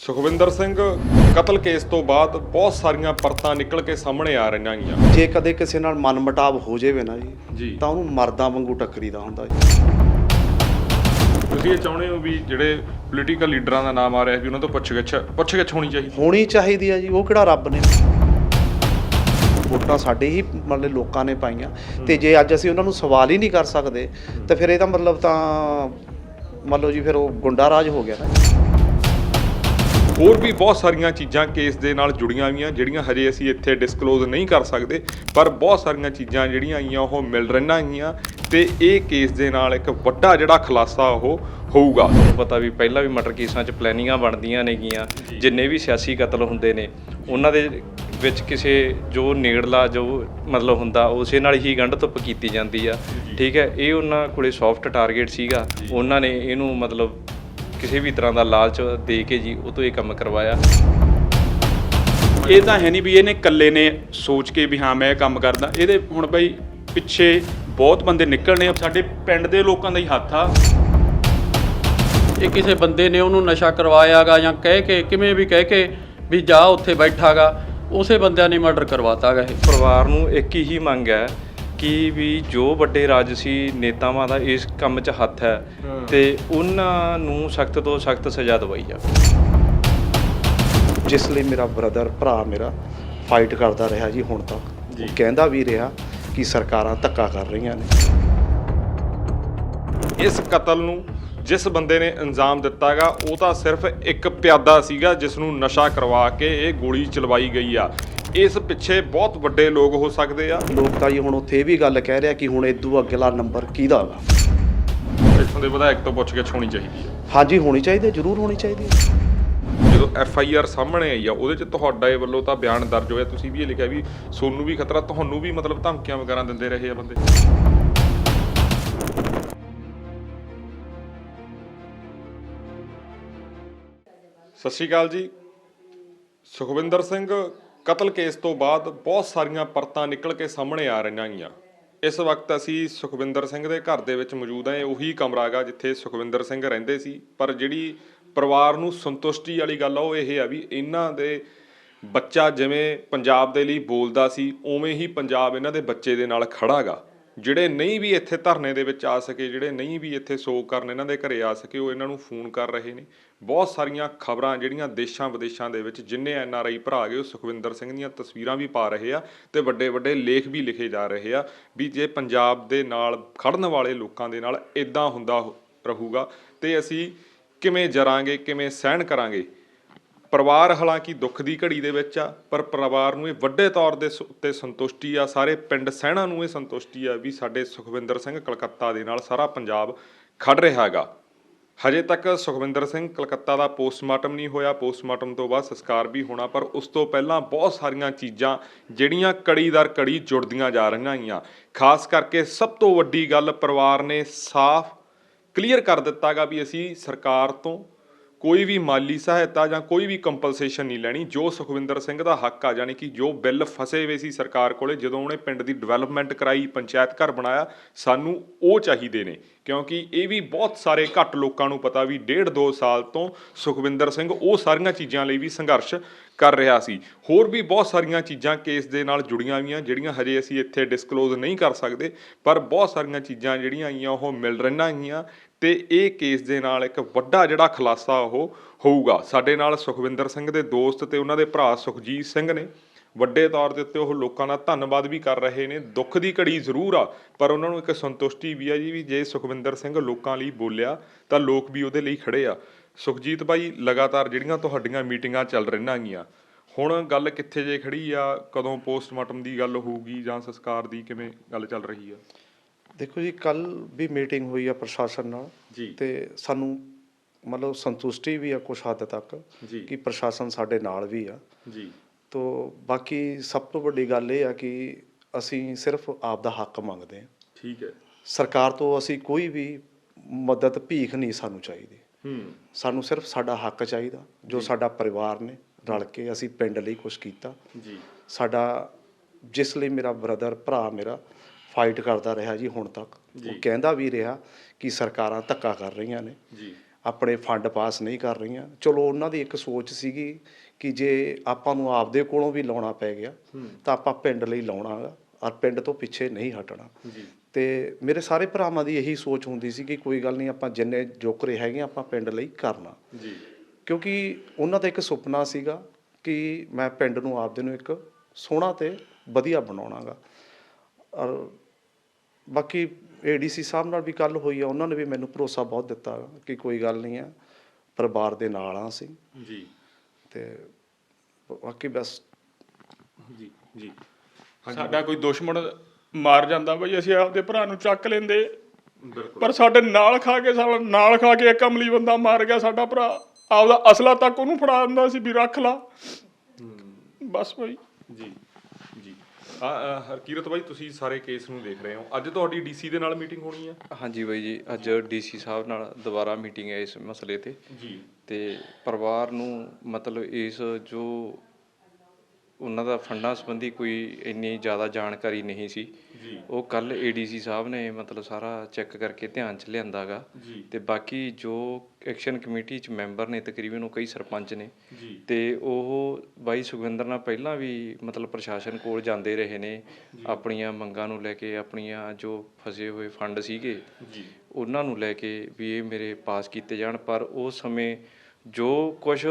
ਸੁਖਵਿੰਦਰ ਸਿੰਘ ਕਤਲ ਕੇਸ ਤੋਂ ਬਾਅਦ ਬਹੁਤ ਸਾਰੀਆਂ ਪਰਤਾਂ ਨਿਕਲ ਕੇ ਸਾਹਮਣੇ ਆ ਰਹੀਆਂ ਗੀਆਂ। ਜੇ ਕਦੇ ਕਿਸੇ ਨਾਲ ਮਨਮਟਾਵ ਹੋ ਜਾਵੇ ਨਾ ਜੀ ਤਾਂ ਉਹਨੂੰ ਮਰਦਾਂ ਵਾਂਗੂ ਟੱਕਰੀਦਾ ਹੁੰਦਾ ਜੀ। ਤੁਸੀਂ ਇਹ ਚਾਹੁੰਦੇ ਹੋ ਵੀ ਜਿਹੜੇ ਪੋਲੀਟੀਕਲ ਲੀਡਰਾਂ ਦਾ ਨਾਮ ਆ ਰਿਹਾ ਵੀ ਉਹਨਾਂ ਤੋਂ ਪੁੱਛਗਿੱਛ ਪੁੱਛਗਿੱਛ ਹੋਣੀ ਚਾਹੀਦੀ? ਹੋਣੀ ਚਾਹੀਦੀ ਹੈ ਜੀ ਉਹ ਕਿਹੜਾ ਰੱਬ ਨੇ? ਵੋਟਾਂ ਸਾਡੇ ਹੀ ਮਤਲਬ ਲੋਕਾਂ ਨੇ ਪਾਈਆਂ। ਤੇ ਜੇ ਅੱਜ ਅਸੀਂ ਉਹਨਾਂ ਨੂੰ ਸਵਾਲ ਹੀ ਨਹੀਂ ਕਰ ਸਕਦੇ ਤਾਂ ਫਿਰ ਇਹਦਾ ਮਤਲਬ ਤਾਂ ਮੰਨ ਲਓ ਜੀ ਫਿਰ ਉਹ ਗੁੰਡਾ ਰਾਜ ਹੋ ਗਿਆ ਨਾ ਹੋਰ ਵੀ ਬਹੁਤ ਸਾਰੀਆਂ ਚੀਜ਼ਾਂ ਕੇਸ ਦੇ ਨਾਲ ਜੁੜੀਆਂ ਹੋਈਆਂ ਜਿਹੜੀਆਂ ਹਜੇ ਅਸੀਂ ਇੱਥੇ ਡਿਸਕਲੋਜ਼ ਨਹੀਂ ਕਰ ਸਕਦੇ ਪਰ ਬਹੁਤ ਸਾਰੀਆਂ ਚੀਜ਼ਾਂ ਜਿਹੜੀਆਂ ਆਈਆਂ ਉਹ ਮਿਲ ਰਹੀਆਂ ਹੈਗੀਆਂ ਤੇ ਇਹ ਕੇਸ ਦੇ ਨਾਲ ਇੱਕ ਵੱਡਾ ਜਿਹੜਾ ਖੁਲਾਸਾ ਉਹ ਹੋਊਗਾ। ਤੁਹਾਨੂੰ ਪਤਾ ਵੀ ਪਹਿਲਾਂ ਵੀ ਮਰਡਰ ਕੇਸਾਂ 'ਚ ਪਲੈਨਿੰਗਾਂ ਬਣਦੀਆਂ ਨੇਗੀਆਂ ਜਿੰਨੇ ਵੀ ਸਿਆਸੀ ਕਤਲ ਹੁੰਦੇ ਨੇ ਉਹਨਾਂ ਦੇ ਵਿੱਚ ਕਿਸੇ ਜੋ ਨੇੜਲਾ ਜੋ ਮਤਲਬ ਹੁੰਦਾ ਉਸੇ ਨਾਲ ਹੀ ਗੰਢ ਧੁੱਪ ਕੀਤੀ ਜਾਂਦੀ ਆ। ਠੀਕ ਹੈ ਇਹ ਉਹਨਾਂ ਕੋਲੇ ਸੌਫਟ ਟਾਰਗੇਟ ਸੀਗਾ ਉਹਨਾਂ ਨੇ ਇਹਨੂੰ ਮਤਲਬ ਕਿਸੇ ਵੀ ਤਰ੍ਹਾਂ ਦਾ ਲਾਲਚ ਦੇ ਕੇ ਜੀ ਉਹ ਤੋਂ ਇਹ ਕੰਮ ਕਰਵਾਇਆ। ਇਹ ਤਾਂ ਹੈ ਨਹੀਂ ਵੀ ਇਹਨੇ ਇਕੱਲੇ ਨੇ ਸੋਚ ਕੇ ਵੀ ਹਾਂ ਮੈਂ ਇਹ ਕੰਮ ਕਰਦਾ। ਇਹਦੇ ਹੁਣ ਬਈ ਪਿੱਛੇ ਬਹੁਤ ਬੰਦੇ ਨਿਕਲਣੇ ਆ। ਸਾਡੇ ਪਿੰਡ ਦੇ ਲੋਕਾਂ ਦਾ ਹੀ ਹੱਥ ਆ। ਇਹ ਕਿਸੇ ਬੰਦੇ ਨੇ ਉਹਨੂੰ ਨਸ਼ਾ ਕਰਵਾਇਆਗਾ ਜਾਂ ਕਹਿ ਕੇ ਕਿਵੇਂ ਵੀ ਕਹਿ ਕੇ ਵੀ ਜਾ ਉੱਥੇ ਬੈਠਾਗਾ ਉਸੇ ਬੰਦਿਆਂ ਨੇ ਮਰਡਰ ਕਰਵਾਤਾਗਾ ਇਹ। ਪਰਿਵਾਰ ਨੂੰ ਇੱਕ ਹੀ ਮੰਗ ਹੈ ਕਿ ਵੀ ਜੋ ਵੱਡੇ ਰਾਜਸੀ ਨੇਤਾਵਾਂ ਦਾ ਇਸ ਕੰਮ 'ਚ ਹੱਥ ਹੈ ਤੇ ਉਹਨਾਂ ਨੂੰ ਸਖਤ ਤੋਂ ਸਖਤ ਸਜ਼ਾ ਦਵਾਈ ਜਾਵੇ। ਜਿਸ ਲਈ ਮੇਰਾ ਬ੍ਰਦਰ ਭਰਾ ਮੇਰਾ ਫਾਈਟ ਕਰਦਾ ਰਿਹਾ ਜੀ ਹੁਣ ਤੱਕ। ਉਹ ਕਹਿੰਦਾ ਵੀ ਰਿਹਾ ਕਿ ਸਰਕਾਰਾਂ ਧੱਕਾ ਕਰ ਰਹੀਆਂ ਨੇ। ਇਸ ਕਤਲ ਨੂੰ ਜਿਸ ਬੰਦੇ ਨੇ ਅੰਜਾਮ ਦਿੱਤਾਗਾ ਉਹ ਤਾਂ ਸਿਰਫ ਇੱਕ ਪਿਆਦਾ ਸੀਗਾ ਜਿਸ ਨੂੰ ਨਸ਼ਾ ਕਰਵਾ ਕੇ ਇਹ ਗੋਲੀ ਚਲਵਾਈ ਗਈ ਆ। ਇਸ ਪਿੱਛੇ ਬਹੁਤ ਵੱਡੇ ਲੋਕ ਹੋ ਸਕਦੇ ਆ। ਲੋਕ ਤਾਂ ਜੀ ਹੁਣ ਉੱਥੇ ਇਹ ਵੀ ਗੱਲ ਕਹਿ ਰਿਹਾ ਕਿ ਹੁਣ ਇਦੋਂ ਅਗਲਾ ਨੰਬਰ ਕਿਹਦਾ ਵਾ? ਇੱਥੋਂ ਦੇ ਵਿਧਾਇਕ ਤੋਂ ਪੁੱਛ ਕੇ ਹੋਣੀ ਚਾਹੀਦੀ ਆ। ਹਾਂਜੀ ਹੋਣੀ ਚਾਹੀਦੀ ਹੈ ਜ਼ਰੂਰ ਹੋਣੀ ਚਾਹੀਦੀ ਹੈ ਜਦੋਂ ਐਫ ਆਈ ਆਰ ਸਾਹਮਣੇ ਆਈ ਆ ਉਹਦੇ ਚ ਤੁਹਾਡਾ ਇਹ ਵੱਲੋਂ ਤਾਂ ਬਿਆਨ ਦਰਜ ਹੋਇਆ। ਤੁਸੀਂ ਵੀ ਇਹ ਲਿਖਿਆ ਵੀ ਸੋਨੂੰ ਵੀ ਖਤਰਾ ਤੁਹਾਨੂੰ ਵੀ ਮਤਲਬ ਧਮਕੀਆਂ ਵਗੈਰਾ ਦਿੰਦੇ ਰਹੇ ਆ ਬੰਦੇ। ਸਤਿ ਸ਼੍ਰੀ ਅਕਾਲ ਜੀ। ਸੁਖਵਿੰਦਰ ਸਿੰਘ, ਕਤਲ ਕੇਸ ਤੋਂ ਬਾਅਦ ਬਹੁਤ ਸਾਰੀਆਂ ਪਰਤਾਂ ਨਿਕਲ ਕੇ ਸਾਹਮਣੇ ਆ ਰਹੀਆਂ ਗੀਆਂ ਇਸ ਵਕਤ ਅਸੀਂ ਸੁਖਵਿੰਦਰ ਸਿੰਘ ਦੇ ਘਰ ਦੇ ਵਿੱਚ ਮੌਜੂਦ ਹਾਂ। ਇਹ ਉਹੀ ਕਮਰਾ ਹੈਗਾ ਜਿੱਥੇ ਸੁਖਵਿੰਦਰ ਸਿੰਘ ਰਹਿੰਦੇ ਸੀ। ਪਰ ਜਿਹੜੀ ਪਰਿਵਾਰ ਨੂੰ ਸੰਤੁਸ਼ਟੀ ਵਾਲੀ ਗੱਲ ਆ, ਉਹ ਇਹ ਆ ਵੀ ਇਹਨਾਂ ਦੇ ਬੱਚਾ ਜਿਵੇਂ ਪੰਜਾਬ ਦੇ ਲਈ ਬੋਲਦਾ ਸੀ, ਉਵੇਂ ਹੀ ਪੰਜਾਬ ਇਹਨਾਂ ਦੇ ਬੱਚੇ ਦੇ ਨਾਲ ਖੜਾਗਾ ਜਿਹੜੇ ਨਹੀਂ ਵੀ ਇੱਥੇ ਧਰਨੇ ਦੇ ਵਿੱਚ ਆ ਸਕੇ, ਜਿਹੜੇ ਨਹੀਂ ਵੀ ਇੱਥੇ ਸੋਗ ਕਰਨ, ਇਹਨਾਂ ਦੇ ਘਰੇ ਆ ਸਕੇ, ਉਹ ਇਹਨਾਂ ਨੂੰ ਫੋਨ ਕਰ ਰਹੇ ਨੇ। ਬਹੁਤ ਸਾਰੀਆਂ ਖਬਰਾਂ ਜਿਹੜੀਆਂ ਦੇਸ਼ਾਂ ਵਿਦੇਸ਼ਾਂ ਦੇ ਵਿੱਚ ਜਿੰਨੇ ਐਨ ਆਰ ਆਈ ਭਰਾ ਗਏ ਉਹ ਸੁਖਵਿੰਦਰ ਸਿੰਘ ਦੀਆਂ ਤਸਵੀਰਾਂ ਵੀ ਪਾ ਰਹੇ ਆ ਤੇ ਵੱਡੇ ਵੱਡੇ ਲੇਖ ਵੀ ਲਿਖੇ ਜਾ ਰਹੇ ਆ ਵੀ ਜੇ ਪੰਜਾਬ ਦੇ ਨਾਲ ਖੜਨ ਵਾਲੇ ਲੋਕਾਂ ਦੇ ਨਾਲ ਇਦਾਂ ਹੁੰਦਾ ਹੋ- ਰਹੂਗਾ ਤੇ ਅਸੀਂ ਕਿਵੇਂ ਜਰਾਂਗੇ, ਕਿਵੇਂ ਸਹਿਣ ਕਰਾਂਗੇ? ਪਰਿਵਾਰ ਹਾਲਾਂਕਿ ਦੁੱਖ ਦੀ ਘੜੀ ਦੇ ਵਿੱਚ ਆ, ਪਰ ਪਰਿਵਾਰ ਨੂੰ ਇਹ ਵੱਡੇ ਤੌਰ ਦੇ ਉੱਤੇ ਸੰਤੁਸ਼ਟੀ ਆ, ਸਾਰੇ ਪਿੰਡ ਸਹਿਣਾ ਨੂੰ ਇਹ ਸੰਤੁਸ਼ਟੀ ਆ ਵੀ ਸਾਡੇ ਸੁਖਵਿੰਦਰ ਸਿੰਘ ਕਲਕੱਤਾ ਦੇ ਨਾਲ ਸਾਰਾ ਪੰਜਾਬ ਖੜ ਰਿਹਾ ਹੈਗਾ। ਹਜੇ ਤੱਕ ਸੁਖਵਿੰਦਰ ਸਿੰਘ ਕਲਕੱਤਾ ਦਾ ਪੋਸਟਮਾਰਟਮ ਨਹੀਂ ਹੋਇਆ, ਪੋਸਟਮਾਰਟਮ ਤੋਂ ਬਾਅਦ ਸੰਸਕਾਰ ਵੀ ਹੋਣਾ, ਪਰ ਉਸ ਤੋਂ ਪਹਿਲਾਂ ਬਹੁਤ ਸਾਰੀਆਂ ਚੀਜ਼ਾਂ ਜਿਹੜੀਆਂ ਕੜੀ ਦਰ ਕੜੀ ਜੁੜਦੀਆਂ ਜਾ ਰਹੀਆਂ ਹੈਗੀਆਂ ਖਾਸ ਕਰਕੇ ਸਭ ਤੋਂ ਵੱਡੀ ਗੱਲ ਪਰਿਵਾਰ ਨੇ ਸਾਫ਼, ਕਲੀਅਰ ਕਰ ਦਿੱਤਾਗਾ ਵੀ ਅਸੀਂ ਸਰਕਾਰ ਤੋਂ ਕੋਈ ਵੀ ਮਾਲੀ ਸਹਾਇਤਾ ਜਾਂ ਕੋਈ ਵੀ ਕੰਪਨਸੇਸ਼ਨ ਨਹੀਂ ਲੈਣੀ, ਜੋ ਸੁਖਵਿੰਦਰ ਸਿੰਘ ਦਾ ਹੱਕ ਆ, ਜਾਣੀ ਕਿ ਜੋ ਬਿੱਲ ਫਸੇ ਹੋਏ ਸੀ ਸਰਕਾਰ ਕੋਲੇ, ਜਦੋਂ ਉਹਨੇ ਪਿੰਡ ਦੀ ਡਿਵੈਲਪਮੈਂਟ ਕਰਾਈ, ਪੰਚਾਇਤ ਘਰ ਬਣਾਇਆ, ਸਾਨੂੰ ਉਹ ਚਾਹੀਦੇ ਨੇ। ਕਿਉਂਕਿ ਇਹ ਵੀ ਬਹੁਤ ਸਾਰੇ ਘੱਟ ਲੋਕਾਂ ਨੂੰ ਪਤਾ ਵੀ ਡੇਢ ਦੋ ਸਾਲ ਤੋਂ ਸੁਖਵਿੰਦਰ ਸਿੰਘ ਉਹ ਸਾਰੀਆਂ ਚੀਜ਼ਾਂ ਲਈ ਵੀ ਸੰਘਰਸ਼ ਕਰ ਰਿਹਾ ਸੀ। ਹੋਰ ਵੀ ਬਹੁਤ ਸਾਰੀਆਂ ਚੀਜ਼ਾਂ ਕੇਸ ਦੇ ਨਾਲ ਜੁੜੀਆਂ ਹੋਈਆਂ, ਜਿਹੜੀਆਂ ਹਜੇ ਅਸੀਂ ਇੱਥੇ ਡਿਸਕਲੋਜ਼ ਨਹੀਂ ਕਰ ਸਕਦੇ, ਪਰ ਬਹੁਤ ਸਾਰੀਆਂ ਚੀਜ਼ਾਂ ਜਿਹੜੀਆਂ ਆਈਆਂ, ਉਹ ਮਿਲ ਰਹੀਆਂ ਹੈਗੀਆਂ ਤੇ ਇਹ ਕੇਸ ਦੇ ਨਾਲ ਇੱਕ ਵੱਡਾ ਜਿਹੜਾ ਖੁਲਾਸਾ ਉਹ ਹੋਊਗਾ। ਸਾਡੇ ਨਾਲ ਸੁਖਵਿੰਦਰ ਸਿੰਘ ਦੇ ਦੋਸਤ ਤੇ ਉਹਨਾਂ ਦੇ ਭਰਾ ਸੁਖਜੀਤ ਸਿੰਘ ਨੇ। ਵੱਡੇ ਤੌਰ ਦੇ ਉੱਤੇ ਉਹ ਲੋਕਾਂ ਦਾ ਧੰਨਵਾਦ ਵੀ ਕਰ ਰਹੇ ਨੇ। ਦੁੱਖ ਦੀ ਘੜੀ ਜ਼ਰੂਰ ਆ, ਪਰ ਉਹਨਾਂ ਨੂੰ ਇੱਕ ਸੰਤੁਸ਼ਟੀ ਵੀ ਆ ਜੀ, ਵੀ ਜੇ ਸੁਖਵਿੰਦਰ ਸਿੰਘ ਲੋਕਾਂ ਲਈ ਬੋਲਿਆ, ਤਾਂ ਲੋਕ ਵੀ ਉਹਦੇ ਲਈ ਖੜੇ ਆ। ਸੁਖਜੀਤ ਭਾਈ ਲਗਾਤਾਰ ਜਿਹੜੀਆਂ ਤੁਹਾਡੀਆਂ ਮੀਟਿੰਗਾਂ ਚੱਲ ਰਹੀਆਂ ਹੈਗੀਆਂ ਹੁਣ ਗੱਲ ਕਿੱਥੇ ਜੇ ਖੜੀ ਆ ਕਦੋਂ ਪੋਸਟਮਾਰਟਮ ਦੀ ਗੱਲ ਹੋਊਗੀ ਜਾਂ ਸੰਸਕਾਰ ਦੀ ਕਿਵੇਂ ਗੱਲ ਚੱਲ ਰਹੀ ਆ? ਦੇਖੋ ਜੀ ਕੱਲ ਵੀ ਮੀਟਿੰਗ ਹੋਈ ਆ ਪ੍ਰਸ਼ਾਸਨ ਨਾਲ ਜੀ। ਤੇ ਸਾਨੂੰ ਮਤਲਬ ਸੰਤੁਸ਼ਟੀ ਵੀ ਆ ਕੁਛ ਹੱਦ ਤੱਕ। ਕਿ ਪ੍ਰਸ਼ਾਸਨ ਸਾਡੇ ਨਾਲ ਵੀ ਆ। ਜੀ। ਤੋ ਬਾਕੀ ਸਭ ਤੋਂ ਵੱਡੀ ਗੱਲ ਇਹ ਆ ਕਿ ਅਸੀਂ ਸਿਰਫ ਆਪ ਦਾ ਹੱਕ ਮੰਗਦੇ ਹਾਂ ਠੀਕ ਹੈ। ਸਰਕਾਰ ਤੋਂ ਅਸੀਂ ਕੋਈ ਵੀ ਮਦਦ ਭੀਖ ਨਹੀਂ ਸਾਨੂੰ ਚਾਹੀਦੀ। ਸਾਨੂੰ ਸਿਰਫ ਸਾਡਾ ਹੱਕ ਚਾਹੀਦਾ ਜੋ ਸਾਡਾ ਪਰਿਵਾਰ ਨੇ ਰਲ ਕੇ ਅਸੀਂ ਪਿੰਡ ਲਈ ਕੁਝ ਕੀਤਾ। ਜੀ। ਸਾਡਾ ਜਿਸ ਲਈ ਮੇਰਾ ਬ੍ਰਦਰ ਭਰਾ ਮੇਰਾ ਫਾਈਟ ਕਰਦਾ ਰਿਹਾ ਜੀ ਹੁਣ ਤੱਕ। ਉਹ ਕਹਿੰਦਾ ਵੀ ਰਿਹਾ ਕਿ ਸਰਕਾਰਾਂ ਧੱਕਾ ਕਰ ਰਹੀਆਂ ਨੇ। ਜੀ। ਆਪਣੇ ਫੰਡ ਪਾਸ ਨਹੀਂ ਕਰ ਰਹੀਆਂ। ਚਲੋ ਉਹਨਾਂ ਦੀ ਇੱਕ ਸੋਚ ਸੀਗੀ ਕਿ ਜੇ ਆਪਾਂ ਨੂੰ ਆਪਦੇ ਕੋਲੋਂ ਵੀ ਲਾਉਣਾ ਪੈ ਗਿਆ ਤਾਂ ਆਪਾਂ ਪਿੰਡ ਲਈ ਲਾਉਣਾਗਾ। ਔਰ ਪਿੰਡ ਤੋਂ ਪਿੱਛੇ ਨਹੀਂ ਹਟਣਾ। ਤੇ ਮੇਰੇ ਸਾਰੇ ਭਰਾਵਾਂ ਦੀ ਇਹੀ ਸੋਚ ਹੁੰਦੀ ਸੀ ਕਿ ਕੋਈ ਗੱਲ ਨਹੀਂ ਆਪਾਂ ਜਿੰਨੇ ਜੋਕਰੇ ਹੈਗੇ ਆਪਾਂ ਪਿੰਡ ਲਈ ਕਰਨਾ। ਜੀ। ਕਿਉਂਕਿ ਉਹਨਾਂ ਦਾ ਇੱਕ ਸੁਪਨਾ ਸੀਗਾ ਕਿ ਮੈਂ ਪਿੰਡ ਨੂੰ ਆਪਦੇ ਨੂੰ ਇੱਕ ਸੋਹਣਾ ਤੇ ਵਧੀਆ ਬਣਾਉਣਾਗਾ। ਔਰ ਬਾਕੀ ਏਡੀਸੀ ਸਾਹਿਬ ਨਾਲ ਵੀ ਗੱਲ ਹੋਈ ਆ ਉਹਨਾਂ ਨੇ ਵੀ ਮੈਨੂੰ ਭਰੋਸਾ ਬਹੁਤ ਦਿੱਤਾ ਕਿ ਕੋਈ ਗੱਲ ਨਹੀਂ ਆ ਪਰਿਵਾਰ ਦੇ ਨਾਲ ਆ ਅਸੀਂ। ਜੀ। ਤੇ ਬਾਕੀ ਬਸ ਜੀ ਜੀ। ਸਾਡਾ ਕੋਈ ਦੁਸ਼ਮਣ ਮਾਰ ਜਾਂਦਾ ਬਈ ਅਸੀਂ ਆਪਦੇ ਭਰਾ ਨੂੰ ਚੱਕ ਲੈਂਦੇ। ਪਰ ਸਾਡੇ ਨਾਲ ਖਾ ਕੇ ਨਾਲ ਖਾ ਕੇ ਇੱਕ ਅਮਲੀ ਬੰਦਾ ਮਾਰ ਗਿਆ ਸਾਡਾ ਭਰਾ ਆਪਦਾ ਅਸਲਾ ਤੱਕ ਉਹਨੂੰ ਫੜਾ ਦਿੰਦਾ ਸੀ ਵੀ ਰੱਖ ਲਾ। ਬਸ ਬਈ। ਜੀ ਜੀ। ਹਰਕੀਰਤ ਬਾਈ ਤੁਸੀਂ ਸਾਰੇ ਕੇਸ ਨੂੰ ਦੇਖ ਰਹੇ ਹੋ। ਅੱਜ ਤੁਹਾਡੀ ਡੀਸੀ ਦੇ ਨਾਲ ਮੀਟਿੰਗ ਹੋਣੀ ਹੈ? ਹਾਂਜੀ ਬਾਈ ਜੀ ਅੱਜ ਡੀਸੀ ਸਾਹਿਬ ਨਾਲ ਦੁਬਾਰਾ ਮੀਟਿੰਗ ਹੈ ਇਸ ਮਸਲੇ ਤੇ। ਜੀ। ਤੇ ਪਰਿਵਾਰ ਨੂੰ ਮਤਲਬ ਇਸ ਜੋ ਉਹਨਾਂ ਦਾ ਫੰਡਾਂ ਸੰਬੰਧੀ ਕੋਈ ਇੰਨੀ ਜ਼ਿਆਦਾ ਜਾਣਕਾਰੀ ਨਹੀਂ ਸੀ। ਜੀ। ਉਹ ਕੱਲ ਏਡੀਸੀ ਸਾਹਿਬ ਨੇ ਮਤਲਬ ਸਾਰਾ ਚੈੱਕ ਕਰਕੇ ਧਿਆਨ ਚ ਲਿਆਂਦਾਗਾ ਜੀ। ਤੇ ਬਾਕੀ ਜੋ ਐਕਸ਼ਨ ਕਮੇਟੀ ਚ ਮੈਂਬਰ ਨੇ ਤਕਰੀਬਨ ਉਹ ਕਈ ਸਰਪੰਚ ਨੇ। ਜੀ। ਤੇ ਉਹ ਬਾਈ ਸੁਖਵਿੰਦਰ ਨਾਲ ਪਹਿਲਾਂ ਵੀ ਮਤਲਬ ਪ੍ਰਸ਼ਾਸਨ ਕੋਲ ਜਾਂਦੇ ਰਹੇ ਨੇ। ਆਪਣੀਆਂ ਮੰਗਾਂ ਨੂੰ ਲੈ ਕੇ ਆਪਣੀਆਂ ਜੋ ਫਸੇ ਹੋਏ ਫੰਡ ਸੀਗੇ ਜੀ। ਉਹਨਾਂ ਨੂੰ ਲੈ ਕੇ ਵੀ ਇਹ ਮੇਰੇ ਪਾਸ ਕੀਤੇ ਜਾਣ। ਪਰ ਉਸ ਸਮੇਂ ਜੋ ਕੁਝ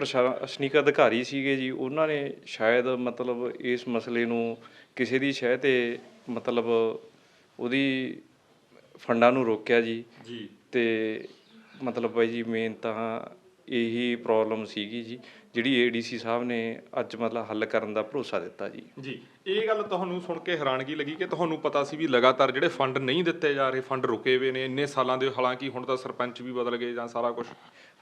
ਪ੍ਰਸ਼ਾਸਨਿਕ ਅਧਿਕਾਰੀ ਸੀਗੇ ਜੀ ਉਹਨਾਂ ਨੇ ਸ਼ਾਇਦ ਮਤਲਬ ਇਸ ਮਸਲੇ ਨੂੰ ਕਿਸੇ ਦੀ ਸ਼ਹਿ ਤੇ ਮਤਲਬ ਉਹਦੀ ਫੰਡਾਂ ਨੂੰ ਰੋਕਿਆ ਜੀ। ਜੀ। ਤੇ ਮਤਲਬ ਬਾਈ ਜੀ ਮੇਨ ਤਾਂ ਇਹੀ ਪ੍ਰੋਬਲਮ ਸੀਗੀ ਜੀ ਜਿਹੜੀ ਏਡੀਸੀ ਸਾਹਿਬ ਨੇ ਅੱਜ ਮਤਲਬ ਹੱਲ ਕਰਨ ਦਾ ਭਰੋਸਾ ਦਿੱਤਾ ਜੀ। ਜੀ ਇਹ ਗੱਲ ਤੁਹਾਨੂੰ ਸੁਣ ਕੇ ਹੈਰਾਨਗੀ ਲੱਗੀ ਕਿ ਤੁਹਾਨੂੰ ਪਤਾ ਸੀ ਵੀ ਲਗਾਤਾਰ ਜਿਹੜੇ ਫੰਡ ਨਹੀਂ ਦਿੱਤੇ ਜਾ ਰਹੇ ਫੰਡ ਰੁਕੇ ਹੋਏ ਨੇ ਇੰਨੇ ਸਾਲਾਂ ਦੇ ਹਾਲਾਂਕਿ ਹੁਣ ਤਾਂ ਸਰਪੰਚ ਵੀ ਬਦਲ ਗਏ ਜਾਂ ਸਾਰਾ ਕੁਝ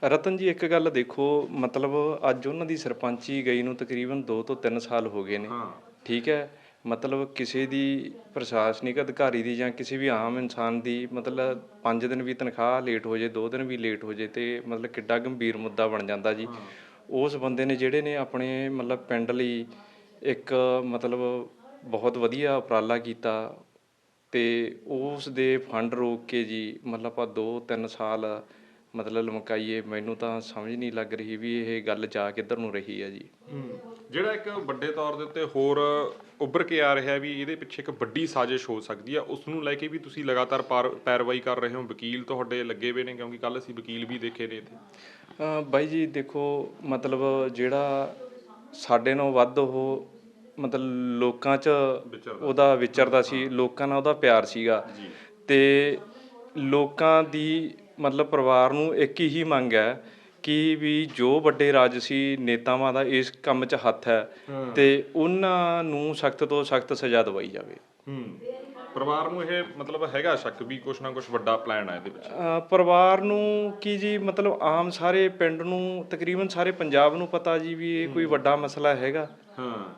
ਰਤਨ ਜੀ ਇੱਕ ਗੱਲ ਦੇਖੋ ਮਤਲਬ ਅੱਜ ਉਹਨਾਂ ਦੀ ਸਰਪੰਚੀ ਗਈ ਨੂੰ ਤਕਰੀਬਨ 2 ਤੋਂ 3 ਸਾਲ ਹੋ ਗਏ ਨੇ। ਠੀਕ ਹੈ? ਮਤਲਬ ਕਿਸੇ ਦੀ ਪ੍ਰਸ਼ਾਸਨਿਕ ਅਧਿਕਾਰੀ ਦੀ ਜਾਂ ਕਿਸੇ ਵੀ ਆਮ ਇਨਸਾਨ ਦੀ ਮਤਲਬ 5 ਦਿਨ ਵੀ ਤਨਖਾਹ ਲੇਟ ਹੋ ਜੇ 2 ਦਿਨ ਵੀ ਲੇਟ ਹੋ ਜੇ ਤੇ ਮਤਲਬ ਕਿੱਡਾ ਗੰਭੀਰ ਮੁੱਦਾ ਬਣ ਜਾਂਦਾ ਜੀ। ਉਸ ਬੰਦੇ ਨੇ ਜਿਹੜੇ ਨੇ ਆਪਣੇ ਮਤਲਬ ਪਿੰਡ ਲਈ ਇੱਕ ਮਤਲਬ ਬਹੁਤ ਵਧੀਆ ਉਪਰਾਲਾ ਕੀਤਾ ਤੇ ਉਸ ਦੇ ਫੰਡ ਰੋਕ ਕੇ ਜੀ ਮਤਲਬ ਆਪਾਂ 2-3 ਸਾਲ ਮਤਲਬ ਲਮਕਾਈਏ ਮੈਨੂੰ ਤਾਂ ਸਮਝ ਨਹੀਂ ਲੱਗ ਰਹੀ ਵੀ ਇਹ ਗੱਲ ਜਾ ਕਿੱਧਰ ਨੂੰ ਰਹੀ ਹੈ ਜੀ। ਜਿਹੜਾ ਇੱਕ ਵੱਡੇ ਤੌਰ ਦੇ ਉੱਤੇ ਹੋਰ ਉੱਭਰ ਕੇ ਆ ਰਿਹਾ ਵੀ ਇਹਦੇ ਪਿੱਛੇ ਇੱਕ ਵੱਡੀ ਸਾਜ਼ਿਸ਼ ਹੋ ਸਕਦੀ ਹੈ ਉਸ ਨੂੰ ਲੈ ਕੇ ਵੀ ਤੁਸੀਂ ਲਗਾਤਾਰ ਪਾਰ- ਪੈਰਵਾਈ ਕਰ ਰਹੇ ਹੋ। ਵਕੀਲ ਤੁਹਾਡੇ ਲੱਗੇ ਹੋਏ ਨੇ ਕਿਉਂਕਿ ਕੱਲ ਅਸੀਂ ਵਕੀਲ ਵੀ ਦੇਖੇ ਨੇ ਇੱਥੇ। ਬਾਈ ਜੀ ਦੇਖੋ ਮਤਲਬ ਜਿਹੜਾ ਸਾਡੇ ਨਾਲੋਂ ਵੱਧ ਉਹ ਮਤਲਬ ਲੋਕਾਂ 'ਚ ਉਹਦਾ ਵਿਚਰਦਾ ਸੀ ਲੋਕਾਂ ਨਾਲ ਉਹਦਾ ਪਿਆਰ ਸੀਗਾ। ਤੇ ਲੋਕਾਂ ਦੀ ਮਤਲਬ ਪਰਿਵਾਰ ਨੂੰ ਇੱਕ ਹੀ ਮੰਗ ਹੈ ਕਿ ਵੀ ਜੋ ਵੱਡੇ ਰਾਜਸੀ ਨੇਤਾਵਾਂ ਦਾ ਇਸ ਕੰਮ 'ਚ ਹੱਥ ਹੈ ਤੇ ਉਹਨਾਂ ਨੂੰ ਸਖਤ ਤੋਂ ਸਖਤ ਸਜ਼ਾ ਦਵਾਈ ਜਾਵੇ। ਹੂੰ। ਪਰਿਵਾਰ ਨੂੰ ਇਹ ਮਤਲਬ ਹੈਗਾ ਸ਼ੱਕ ਵੀ ਕੁਛ ਨਾ ਕੁਛ ਵੱਡਾ ਪਲਾਨ ਹੈ ਇਹਦੇ ਵਿੱਚ? ਪਰਿਵਾਰ ਨੂੰ ਕੀ ਜੀ ਮਤਲਬ ਆਮ ਸਾਰੇ ਪਿੰਡ ਨੂੰ ਤਕਰੀਬਨ ਸਾਰੇ ਪੰਜਾਬ ਨੂੰ ਪਤਾ ਜੀ ਵੀ ਇਹ ਕੋਈ ਵੱਡਾ ਮਸਲਾ ਹੈਗਾ। ਹਾਂ।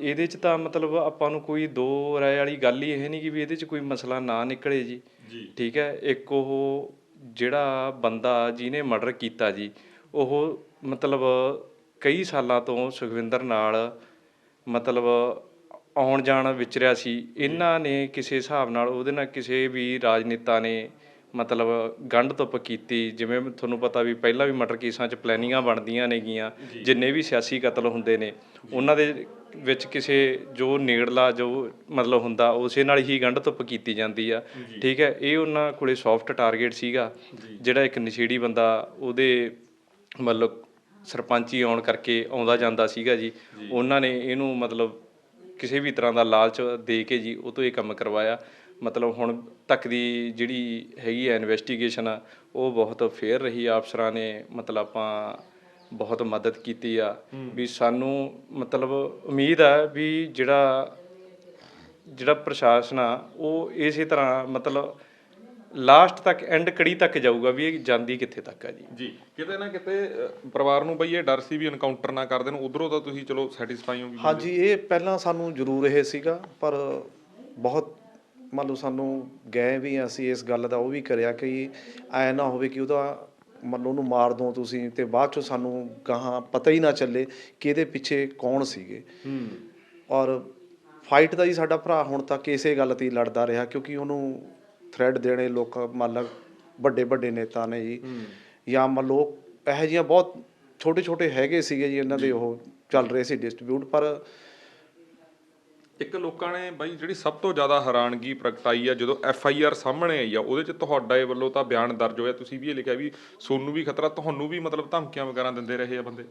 ਇਹਦੇ ਚ ਤਾਂ ਮਤਲਬ ਆਪਾਂ ਨੂੰ ਕੋਈ ਦੋ ਰਾਏ ਵਾਲੀ ਗੱਲ ਹੀ ਇਹ ਨਹੀਂ ਕਿ ਵੀ ਇਹਦੇ ਚ ਕੋਈ ਮਸਲਾ ਨਾ ਨਿਕਲੇ ਜੀ। ਜੀ। ਠੀਕ ਹੈ ਇੱਕ ਉਹ ਜਿਹੜਾ ਬੰਦਾ ਜਿਹਨੇ ਮਰਡਰ ਕੀਤਾ ਜੀ ਉਹ ਮਤਲਬ ਕਈ ਸਾਲਾਂ ਤੋਂ ਸੁਖਵਿੰਦਰ ਨਾਲ ਮਤਲਬ ਆਉਣ ਜਾਣ ਵਿਚਰਿਆ ਸੀ। ਇਹਨਾਂ ਨੇ ਕਿਸੇ ਹਿਸਾਬ ਨਾਲ ਉਹਦੇ ਨਾਲ ਕਿਸੇ ਵੀ ਰਾਜਨੇਤਾ ਨੇ ਮਤਲਬ ਗੰਢ ਧੁੱਪ ਕੀਤੀ। ਜਿਵੇਂ ਤੁਹਾਨੂੰ ਪਤਾ ਵੀ ਪਹਿਲਾਂ ਵੀ ਮਰਡਰ ਕੇਸਾਂ 'ਚ ਪਲੈਨਿੰਗਾਂ ਬਣਦੀਆਂ ਨੇਗੀਆਂ ਜਿੰਨੇ ਵੀ ਸਿਆਸੀ ਕਤਲ ਹੁੰਦੇ ਨੇ ਉਹਨਾਂ ਦੇ ਵਿੱਚ ਕਿਸੇ ਜੋ ਨੇੜਲਾ ਜੋ ਮਤਲਬ ਹੁੰਦਾ ਉਸੇ ਨਾਲ ਹੀ ਗੰਢ ਧੁੱਪ ਕੀਤੀ ਜਾਂਦੀ ਆ। ਠੀਕ ਹੈ ਇਹ ਉਹਨਾਂ ਕੋਲੇ ਸੌਫਟ ਟਾਰਗੇਟ ਸੀਗਾ ਜਿਹੜਾ ਇੱਕ ਨਸ਼ੇੜੀ ਬੰਦਾ ਉਹਦੇ ਮਤਲਬ ਸਰਪੰਚੀ ਆਉਣ ਕਰਕੇ ਆਉਂਦਾ ਜਾਂਦਾ ਸੀਗਾ ਜੀ। ਉਹਨਾਂ ਨੇ ਇਹਨੂੰ ਮਤਲਬ ਕਿਸੇ ਵੀ ਤਰ੍ਹਾਂ ਦਾ ਲਾਲਚ ਦੇ ਕੇ ਜੀ ਉਹ ਤੋਂ ਇਹ ਕੰਮ ਕਰਵਾਇਆ। ਮਤਲਬ ਹੁਣ ਤੱਕ ਦੀ ਜਿਹੜੀ ਹੈਗੀ ਹੈ ਇਨਵੈਸਟੀਗੇਸ਼ਨ ਆ ਉਹ ਬਹੁਤ ਫੇਅਰ ਰਹੀ ਆ ਅਫਸਰਾਂ ਨੇ। ਮਤਲਬ ਆਪਾਂ ਬਹੁਤ ਮਦਦ ਕੀਤੀ ਆ। ਵੀ ਸਾਨੂੰ ਮਤਲਬ ਉਮੀਦ ਆ ਵੀ ਜਿਹੜਾ ਜਿਹੜਾ ਪ੍ਰਸ਼ਾਸਨ ਆ ਉਹ ਇਸੇ ਤਰ੍ਹਾਂ ਮਤਲਬ ਲਾਸਟ ਤੱਕ ਐਂਡ ਕੜੀ ਤੱਕ ਜਾਊਗਾ ਵੀ ਇਹ ਜਾਂਦੀ ਕਿੱਥੇ ਤੱਕ ਆ ਜੀ। ਜੀ ਕਿਤੇ ਨਾ ਕਿਤੇ ਪਰਿਵਾਰ ਨੂੰ ਬਈ ਇਹ ਡਰ ਸੀ ਵੀ ਐਨਕਾਊਂਟਰ ਨਾ ਕਰ ਦੇਣ ਉਧਰੋਂ ਤਾਂ ਤੁਸੀਂ ਚਲੋ ਸੈਟੀਸਫਾਈ ਹੋ ਹਾਂਜੀ ਇਹ ਪਹਿਲਾਂ ਸਾਨੂੰ ਜ਼ਰੂਰ ਇਹ ਸੀਗਾ ਪਰ ਬਹੁਤ ਮੰਨ ਲਓ ਸਾਨੂੰ ਗਏ ਵੀ ਅਸੀਂ ਇਸ ਗੱਲ ਦਾ ਉਹ ਵੀ ਕਰਿਆ ਕਿ ਐ ਨਾ ਹੋਵੇ ਕਿ ਉਹਦਾ ਮੰਨ ਉਹਨੂੰ ਮਾਰ ਦੋ ਤੁਸੀਂ ਤੇ ਬਾਅਦ ਚੋਂ ਸਾਨੂੰ ਗਾਹਾਂ ਪਤਾ ਹੀ ਨਾ ਚੱਲੇ ਕਿ ਇਹਦੇ ਪਿੱਛੇ ਕੌਣ ਸੀਗੇ। ਹੂੰ। ਔਰ ਫਾਈਟ ਦਾ ਹੀ ਸਾਡਾ ਭਰਾ ਹੁਣ ਤੱਕ ਇਸੇ ਗੱਲ ਤੇ ਲੜਦਾ ਰਿਹਾ ਕਿਉਂਕਿ ਉਹਨੂੰ ਥ੍ਰੈਡ ਦੇਣੇ ਲੋਕ ਮੰਨ ਲਾ ਵੱਡੇ ਵੱਡੇ ਨੇਤਾ ਨੇ ਜੀ। ਜਾਂ ਮੰਨ ਲਓ ਇਹੋ ਜਿਹੀਆਂ ਬਹੁਤ ਛੋਟੇ ਛੋਟੇ ਹੈਗੇ ਸੀਗੇ ਜੀ ਇਹਨਾਂ ਦੇ ਉਹ ਚੱਲ ਰਹੇ ਸੀ ਡਿਸਟ੍ਰੀਬਿਊਟ ਪਰ ਇੱਕ ਲੋਕਾਂ ਨੇ ਬਾਈ ਜਿਹੜੀ ਸਭ ਤੋਂ ਜ਼ਿਆਦਾ ਹੈਰਾਨਗੀ ਪ੍ਰਗਟਾਈ ਆ ਜਦੋਂ ਐਫ ਆਈ ਆਰ ਸਾਹਮਣੇ ਆਈ ਆ ਉਹਦੇ ਚ ਤੁਹਾਡੇ ਵੱਲੋਂ ਤਾਂ ਬਿਆਨ ਦਰਜ ਹੋਇਆ। ਤੁਸੀਂ ਵੀ ਇਹ ਲਿਖਿਆ ਵੀ ਸੋਨੂੰ ਵੀ ਖਤਰਾ ਤੁਹਾਨੂੰ ਵੀ ਮਤਲਬ ਧਮਕੀਆਂ ਵਗੈਰਾ ਦਿੰਦੇ ਰਹੇ ਆ ਬੰਦੇ?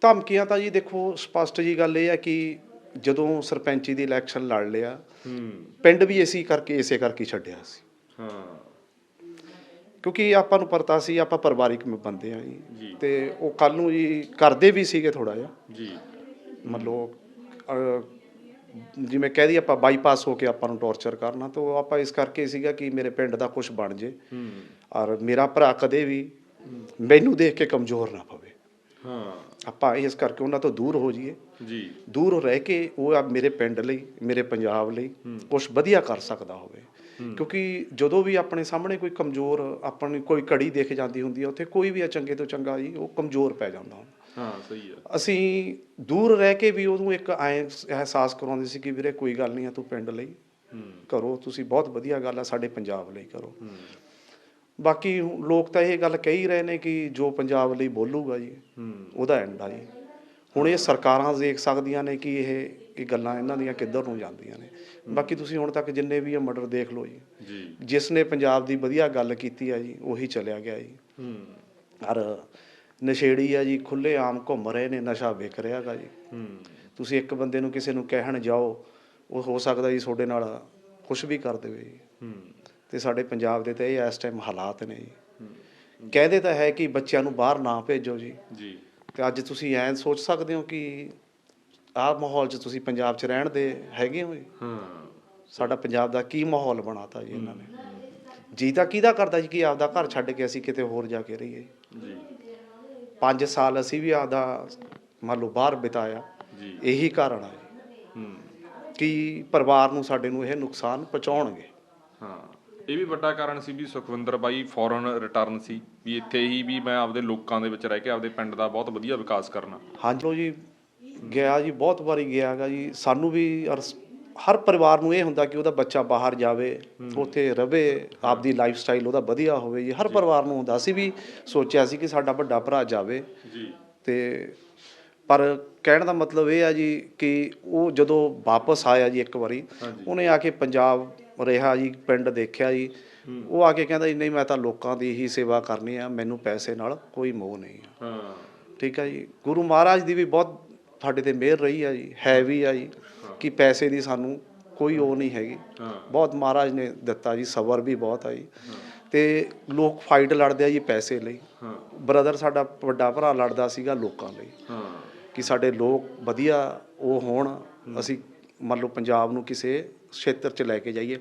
ਧਮਕੀਆਂ ਤਾਂ ਜੀ ਦੇਖੋ ਸਪਸ਼ਟ ਜੀ ਗੱਲ ਇਹ ਹੈ ਕਿ ਜਦੋਂ ਸਰਪੰਚੀ ਦੀ ਇਲੈਕਸ਼ਨ ਲੜ ਲਿਆ ਹੂੰ। ਪਿੰਡ ਵੀ ਇਸੇ ਕਰਕੇ ਇਸੇ ਕਰਕੇ ਛੱਡਿਆ ਸੀ। ਹਾਂ। ਕਿਉਂਕਿ ਆਪਾਂ ਨੂੰ ਪਤਾ ਸੀ ਆਪਾਂ ਪਰਿਵਾਰਿਕ ਬੰਦੇ ਆ ਜੀ। ਤੇ ਉਹ ਕੱਲ ਨੂੰ ਜੀ ਕਰਦੇ ਵੀ ਸੀਗੇ ਥੋੜਾ ਜਿਹਾ। ਜੀ। ਮੰਨ ਲਓ ਜਿਵੇਂ ਕਹਿ ਦਈਏ ਆਪਾਂ ਬਾਈਪਾਸ ਹੋ ਕੇ ਆਪਾਂ ਨੂੰ ਟੌਰਚਰ ਕਰਨਾ ਤਾਂ ਉਹ ਆਪਾਂ ਇਸ ਕਰਕੇ ਸੀਗਾ ਕਿ ਮੇਰੇ ਪਿੰਡ ਦਾ ਕੁਝ ਬਣ ਜੇ। ਔਰ ਮੇਰਾ ਭਰਾ ਕਦੇ ਵੀ ਮੈਨੂੰ ਦੇਖ ਕੇ ਕਮਜ਼ੋਰ ਨਾ ਪਵੇ। ਹਾਂ। ਆਪਾਂ ਇਸ ਕਰਕੇ ਉਹਨਾਂ ਤੋਂ ਦੂਰ ਹੋ ਜਾਈਏ। ਜੀ। ਦੂਰ ਰਹਿ ਕੇ ਉਹ ਆ ਮੇਰੇ ਪਿੰਡ ਲਈ ਮੇਰੇ ਪੰਜਾਬ ਲਈ ਕੁਝ ਵਧੀਆ ਕਰ ਸਕਦਾ ਹੋਵੇ। ਕਿਉਂਕਿ ਜਦੋਂ ਵੀ ਆਪਣੇ ਸਾਹਮਣੇ ਕੋਈ ਕਮਜ਼ੋਰ ਆਪਣੀ ਕੋਈ ਕੜੀ ਦਿਖ ਜਾਂਦੀ ਹੁੰਦੀ ਹੈ ਉੱਥੇ ਕੋਈ ਵੀ ਆ ਚੰਗੇ ਤੋਂ ਚੰਗਾ ਜੀ ਉਹ ਕਮਜ਼ੋਰ ਪੈ ਜਾਂਦਾ ਹੁੰਦਾ। ਹਾਂ ਸਹੀ ਆ ਅਸੀਂ ਦੂਰ ਰਹਿ ਕੇ ਵੀ ਉਹਨੂੰ ਇੱਕ ਅਹਿਸਾਸ ਕਰਾਉਂਦੇ ਸੀ ਕਿ ਵੀਰੇ ਕੋਈ ਗੱਲ ਨਹੀਂ ਆ ਤੂੰ ਪਿੰਡ ਲਈ ਕਰੋ ਤੁਸੀਂ ਬਹੁਤ ਵਧੀਆ ਗੱਲ ਆ ਸਾਡੇ ਪੰਜਾਬ ਲਈ ਕਰੋ। ਬਾਕੀ ਲੋਕ ਤਾਂ ਇਹ ਗੱਲ ਕਹੀ ਰਹੇ ਨੇ ਕਿ ਜੋ ਪੰਜਾਬ ਲਈ ਬੋਲੂਗਾ ਜੀ ਉਹਦਾ ਐਂਡ ਆ ਜੀ। ਹੁਣ ਇਹ ਸਰਕਾਰਾਂ ਦੇਖ ਸਕਦੀਆਂ ਨੇ ਕਿ ਇਹ ਇਹ ਗੱਲਾਂ ਇਹਨਾਂ ਦੀਆਂ ਕਿੱਧਰ ਨੂੰ ਜਾਂਦੀਆਂ ਨੇ। ਬਾਕੀ ਤੁਸੀਂ ਹੁਣ ਤੱਕ ਜਿੰਨੇ ਵੀ ਇਹ ਮਰਡਰ ਦੇਖ ਲਓ ਜੀ। ਜੀ। ਜਿਸ ਨੇ ਪੰਜਾਬ ਦੀ ਵਧੀਆ ਗੱਲ ਕੀਤੀ ਆ ਜੀ ਉਹੀ ਚਲਿਆ ਗਿਆ ਜੀ। ਹੂੰ। ਔਰ ਨਸ਼ੇੜੀ ਆ ਜੀ ਖੁੱਲੇ ਆਮ ਘੁੰਮ ਰਹੇ ਨੇ ਨਸ਼ਾ ਵਿਕ ਰਿਹਾਗਾ ਜੀ। ਹੂੰ। ਤੁਸੀਂ ਇੱਕ ਬੰਦੇ ਨੂੰ ਕਿਸੇ ਨੂੰ ਕਹਿਣ ਜਾਓ ਉਹ ਹੋ ਸਕਦਾ ਜੀ ਤੁਹਾਡੇ ਨਾਲ ਕੁਝ ਵੀ ਕਰ ਦੇਵੇ ਜੀ। ਹੂੰ। ਤੇ ਸਾਡੇ ਪੰਜਾਬ ਦੇ ਤਾਂ ਇਹ ਇਸ ਟਾਈਮ ਹਾਲਾਤ ਨੇ ਜੀ। ਕਹਿੰਦੇ ਤਾਂ ਹੈ ਕਿ ਬੱਚਿਆਂ ਨੂੰ ਬਾਹਰ ਨਾ ਭੇਜੋ ਜੀ। ਜੀ। ਤੇ ਅੱਜ ਤੁਸੀਂ ਐਂ ਸੋਚ ਸਕਦੇ ਹੋ ਕਿ ਆਹ ਮਾਹੌਲ 'ਚ ਤੁਸੀਂ ਪੰਜਾਬ 'ਚ ਰਹਿਣ ਦੇ ਹੈਗੇ ਹੋ ਜੀ? ਹਾਂ। ਸਾਡਾ ਪੰਜਾਬ ਦਾ ਕੀ ਮਾਹੌਲ ਬਣਾਤਾ ਜੀ ਇਹਨਾਂ ਨੇ? ਜੀ ਤਾਂ ਕਿਹਦਾ ਕਰਦਾ ਜੀ ਕਿ ਆਪਦਾ ਘਰ ਛੱਡ ਕੇ ਅਸੀਂ ਕਿਤੇ ਹੋਰ ਜਾ ਕੇ ਰਹੀਏ? ਜੀ। 5 ਸਾਲ ਅਸੀਂ ਵੀ ਆਪਦਾ ਮੰਨ ਲਓ ਬਾਹਰ ਬਿਤਾਇਆ। ਜੀ। ਇਹੀ ਕਾਰਨ ਆ ਜੀ। ਹੂੰ। ਕਿ ਪਰਿਵਾਰ ਨੂੰ ਸਾਡੇ ਨੂੰ ਇਹ ਨੁਕਸਾਨ ਪਹੁੰਚਾਉਣਗੇ। ਹਾਂ ਇਹ ਵੀ ਵੱਡਾ ਕਾਰਨ ਸੀ ਵੀ ਸੁਖਵਿੰਦਰ ਬਾਈ ਫੋਰਨ ਰਿਟਰਨ ਸੀ ਵੀ ਇੱਥੇ ਹੀ ਵੀ ਮੈਂ ਆਪਦੇ ਲੋਕਾਂ ਦੇ ਵਿੱਚ ਰਹਿ ਕੇ ਆਪਦੇ ਪਿੰਡ ਦਾ ਬਹੁਤ ਵਧੀਆ ਵਿਕਾਸ ਕਰਨਾ। ਹਾਂਜੀ। ਲੋ ਜੀ ਗਿਆ ਜੀ ਬਹੁਤ ਵਾਰੀ ਗਿਆਗਾ ਜੀ। ਸਾਨੂੰ ਵੀ ਔਰ ਸ- ਹਰ ਪਰਿਵਾਰ ਨੂੰ ਇਹ ਹੁੰਦਾ ਕਿ ਉਹਦਾ ਬੱਚਾ ਬਾਹਰ ਜਾਵੇ ਉੱਥੇ ਰਵੇ ਆਪਦੀ ਲਾਈਫ ਸਟਾਈਲ ਉਹਦਾ ਵਧੀਆ ਹੋਵੇ। ਜੀ ਹਰ ਪਰਿਵਾਰ ਨੂੰ ਹੁੰਦਾ। ਸੀ ਵੀ ਸੋਚਿਆ ਸੀ ਕਿ ਸਾਡਾ ਵੱਡਾ ਭਰਾ ਜਾਵੇ। ਜੀ। ਤੇ ਪਰ ਕਹਿਣ ਦਾ ਮਤਲਬ ਇਹ ਆ ਜੀ ਕਿ ਉਹ ਜਦੋਂ ਵਾਪਸ ਆਇਆ ਜੀ ਇੱਕ ਵਾਰੀ ਉਹਨੇ ਆ ਕੇ ਪੰਜਾਬ ਰਿਹਾ ਜੀ ਪਿੰਡ ਦੇਖਿਆ ਜੀ। ਉਹ ਆ ਕੇ ਕਹਿੰਦਾ ਜੀ ਨਹੀਂ ਮੈਂ ਤਾਂ ਲੋਕਾਂ ਦੀ ਹੀ ਸੇਵਾ ਕਰਨੀ ਆ ਮੈਨੂੰ ਪੈਸੇ ਨਾਲ ਕੋਈ ਮੋਹ ਨਹੀਂ ਹਾਂ। ਠੀਕ ਆ ਜੀ। ਗੁਰੂ ਮਹਾਰਾਜ ਦੀ ਵੀ ਬਹੁਤ ਸਾਡੇ ਤੇ ਮਿਹਰ ਰਹੀ ਆ ਜੀ ਹੈ ਵੀ ਆ ਜੀ। ਕਿ ਪੈਸੇ ਦੀ ਸਾਨੂੰ ਕੋਈ ਉਹ ਨਹੀਂ ਹੈਗੀ। ਬਹੁਤ ਮਹਾਰਾਜ ਨੇ ਦਿੱਤਾ ਜੀ ਸਬਰ ਵੀ ਬਹੁਤ ਆ ਜੀ। ਤੇ ਲੋਕ ਫਾਈਟ ਲੜਦੇ ਆ ਜੀ ਪੈਸੇ ਲਈ। ਬ੍ਰਦਰ ਸਾਡਾ ਵੱਡਾ ਭਰਾ ਲੜਦਾ ਸੀਗਾ ਲੋਕਾਂ ਲਈ। ਕਿ ਸਾਡੇ ਲੋਕ ਵਧੀਆ ਉਹ ਹੋਣ ਅਸੀਂ ਮੰਨ ਲਓ ਪੰਜਾਬ ਨੂੰ ਕਿਸੇ ਖੇਤਰ 'ਚ ਲੈ ਕੇ ਜਾਈਏ।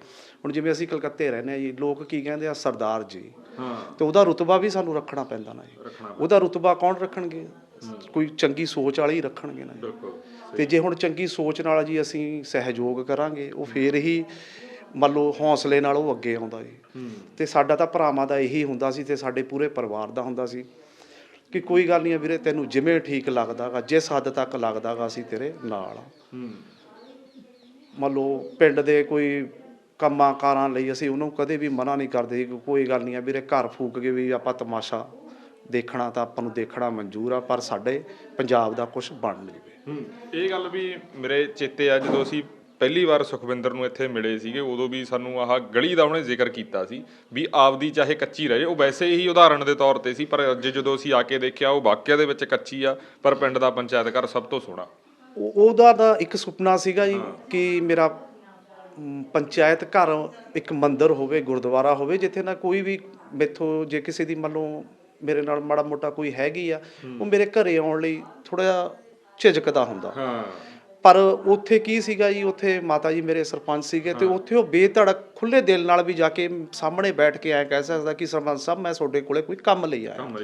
ਹੁਣ ਜਿਵੇਂ ਅਸੀਂ ਕਲਕੱਤੇ ਰਹਿੰਦੇ ਆ ਜੀ ਲੋਕ ਕੀ ਕਹਿੰਦੇ ਆ ਸਰਦਾਰ ਜੀ। ਹਾਂ। ਤੇ ਉਹਦਾ ਰੁਤਬਾ ਵੀ ਸਾਨੂੰ ਰੱਖਣਾ ਪੈਂਦਾ ਨਾ ਜੀ। ਉਹਦਾ ਰੁਤਬਾ ਕੌਣ ਰੱਖਣਗੇ? ਕੋਈ ਚੰਗੀ ਸੋਚ ਵਾਲੇ ਹੀ ਰੱਖਣਗੇ ਨਾ ਬਿਲਕੁਲ। ਤੇ ਜੇ ਹੁਣ ਚੰਗੀ ਸੋਚ ਨਾਲ ਜੀ ਅਸੀਂ ਸਹਿਯੋਗ ਕਰਾਂਗੇ ਉਹ ਫੇਰ ਹੀ ਮੰਨ ਲਓ ਹੌਸਲੇ ਨਾਲ ਉਹ ਅੱਗੇ ਆਉਂਦਾ ਜੀ। ਤੇ ਸਾਡਾ ਤਾਂ ਭਰਾਵਾਂ ਦਾ ਇਹੀ ਹੁੰਦਾ ਸੀ ਤੇ ਸਾਡੇ ਪੂਰੇ ਪਰਿਵਾਰ ਦਾ ਹੁੰਦਾ ਸੀ ਕਿ ਕੋਈ ਗੱਲ ਨਹੀਂ ਵੀਰੇ ਤੈਨੂੰ ਜਿਵੇਂ ਠੀਕ ਲੱਗਦਾਗਾ ਜਿਸ ਹੱਦ ਤੱਕ ਲੱਗਦਾਗਾ ਅਸੀਂ ਤੇਰੇ ਨਾਲ ਮੰਨ ਲਓ ਪਿੰਡ ਦੇ ਕੋਈ ਕੰਮਾਂ ਕਾਰਾਂ ਲਈ ਅਸੀਂ ਉਹਨੂੰ ਕਦੇ ਵੀ ਮਨਾ ਨਹੀਂ ਕਰਦੇ ਕਿ ਕੋਈ ਗੱਲ ਨਹੀਂ ਆ ਵੀਰੇ ਘਰ ਫੂਕ ਕੇ ਵੀ ਆਪਾਂ ਤਮਾਸ਼ਾ ਦੇਖਣਾ ਤਾਂ ਆਪਾਂ ਨੂੰ ਦੇਖਣਾ ਮਨਜ਼ੂਰ ਆ ਪਰ ਸਾਡੇ ਪੰਜਾਬ ਦਾ ਕੁਝ ਬਣ ਜਵੇ ਹੂੰ ਇਹ ਗੱਲ ਵੀ ਮੇਰੇ ਚੇਤੇ ਆ ਜਦੋਂ ਅਸੀਂ ਪਹਿਲੀ ਵਾਰ ਸੁਖਵਿੰਦਰ ਨੂੰ ਇੱਥੇ ਮਿਲੇ ਸੀਗੇ ਉਦੋਂ ਵੀ ਸਾਨੂੰ ਆਹ ਗਲੀ ਦਾ ਉਹਨੇ ਜ਼ਿਕਰ ਕੀਤਾ ਸੀ ਵੀ ਆਪਦੀ ਚਾਹੇ ਕੱਚੀ ਰਹੇ। ਉਹ ਵੈਸੇ ਹੀ ਉਦਾਹਰਣ ਦੇ ਤੌਰ ਤੇ ਸੀ ਪਰ ਅੱਜ ਜਦੋਂ ਅਸੀਂ ਆ ਕੇ ਦੇਖਿਆ ਉਹ ਵਾਕਿਆ ਦੇ ਵਿੱਚ ਕੱਚੀ ਆ ਪਰ ਪਿੰਡ ਦਾ ਪੰਚਾਇਤ ਘਰ ਸਭ ਤੋਂ ਸੋਹਣਾ। ਉਹ- ਉਹਦਾ ਤਾਂ ਇੱਕ ਸੁਪਨਾ ਸੀਗਾ ਜੀ ਕਿ ਮੇਰਾ ਮ, ਪੰਚਾਇਤ ਘਰ ਇੱਕ ਮੰਦਿਰ ਹੋਵੇ ਗੁਰਦੁਆਰਾ ਹੋਵੇ ਜਿੱਥੇ ਨਾ ਕੋਈ ਵੀ ਮੈਥੋਂ ਜੇ ਕਿਸੇ ਦੀ ਮੰਨ ਲਓ ਮੇਰੇ ਨਾਲ ਮਾੜਾ ਮੋਟਾ ਕੋਈ ਹੈਗੀ ਆ ਉਹ ਮੇਰੇ ਘਰੇ ਆਉਣ ਲਈ ਥੋੜਾ ਜਿਹਾ ਝਿਜਕਦਾ ਹੁੰਦਾ। ਹਾਂ। ਪਰ ਉੱਥੇ ਕੀ ਸੀਗਾ ਜੀ ਉੱਥੇ ਮਾਤਾ ਜੀ ਮੇਰੇ ਸਰਪੰਚ ਸੀਗੇ ਤੇ ਉੱਥੇ ਉਹ ਬੇਧੜਕ ਖੁੱਲੇ ਦਿਲ ਨਾਲ ਵੀ ਜਾ ਕੇ ਸਾਹਮਣੇ ਬੈਠ ਕੇ ਐ ਕਹਿ ਸਕਦਾ ਕਿ ਸਰਪੰਚ ਸਾਹਿਬ ਮੈਂ ਤੁਹਾਡੇ ਕੋਲੇ ਕੋਈ ਕੰਮ ਲਈ ਆਇਆ। ਕੰਮ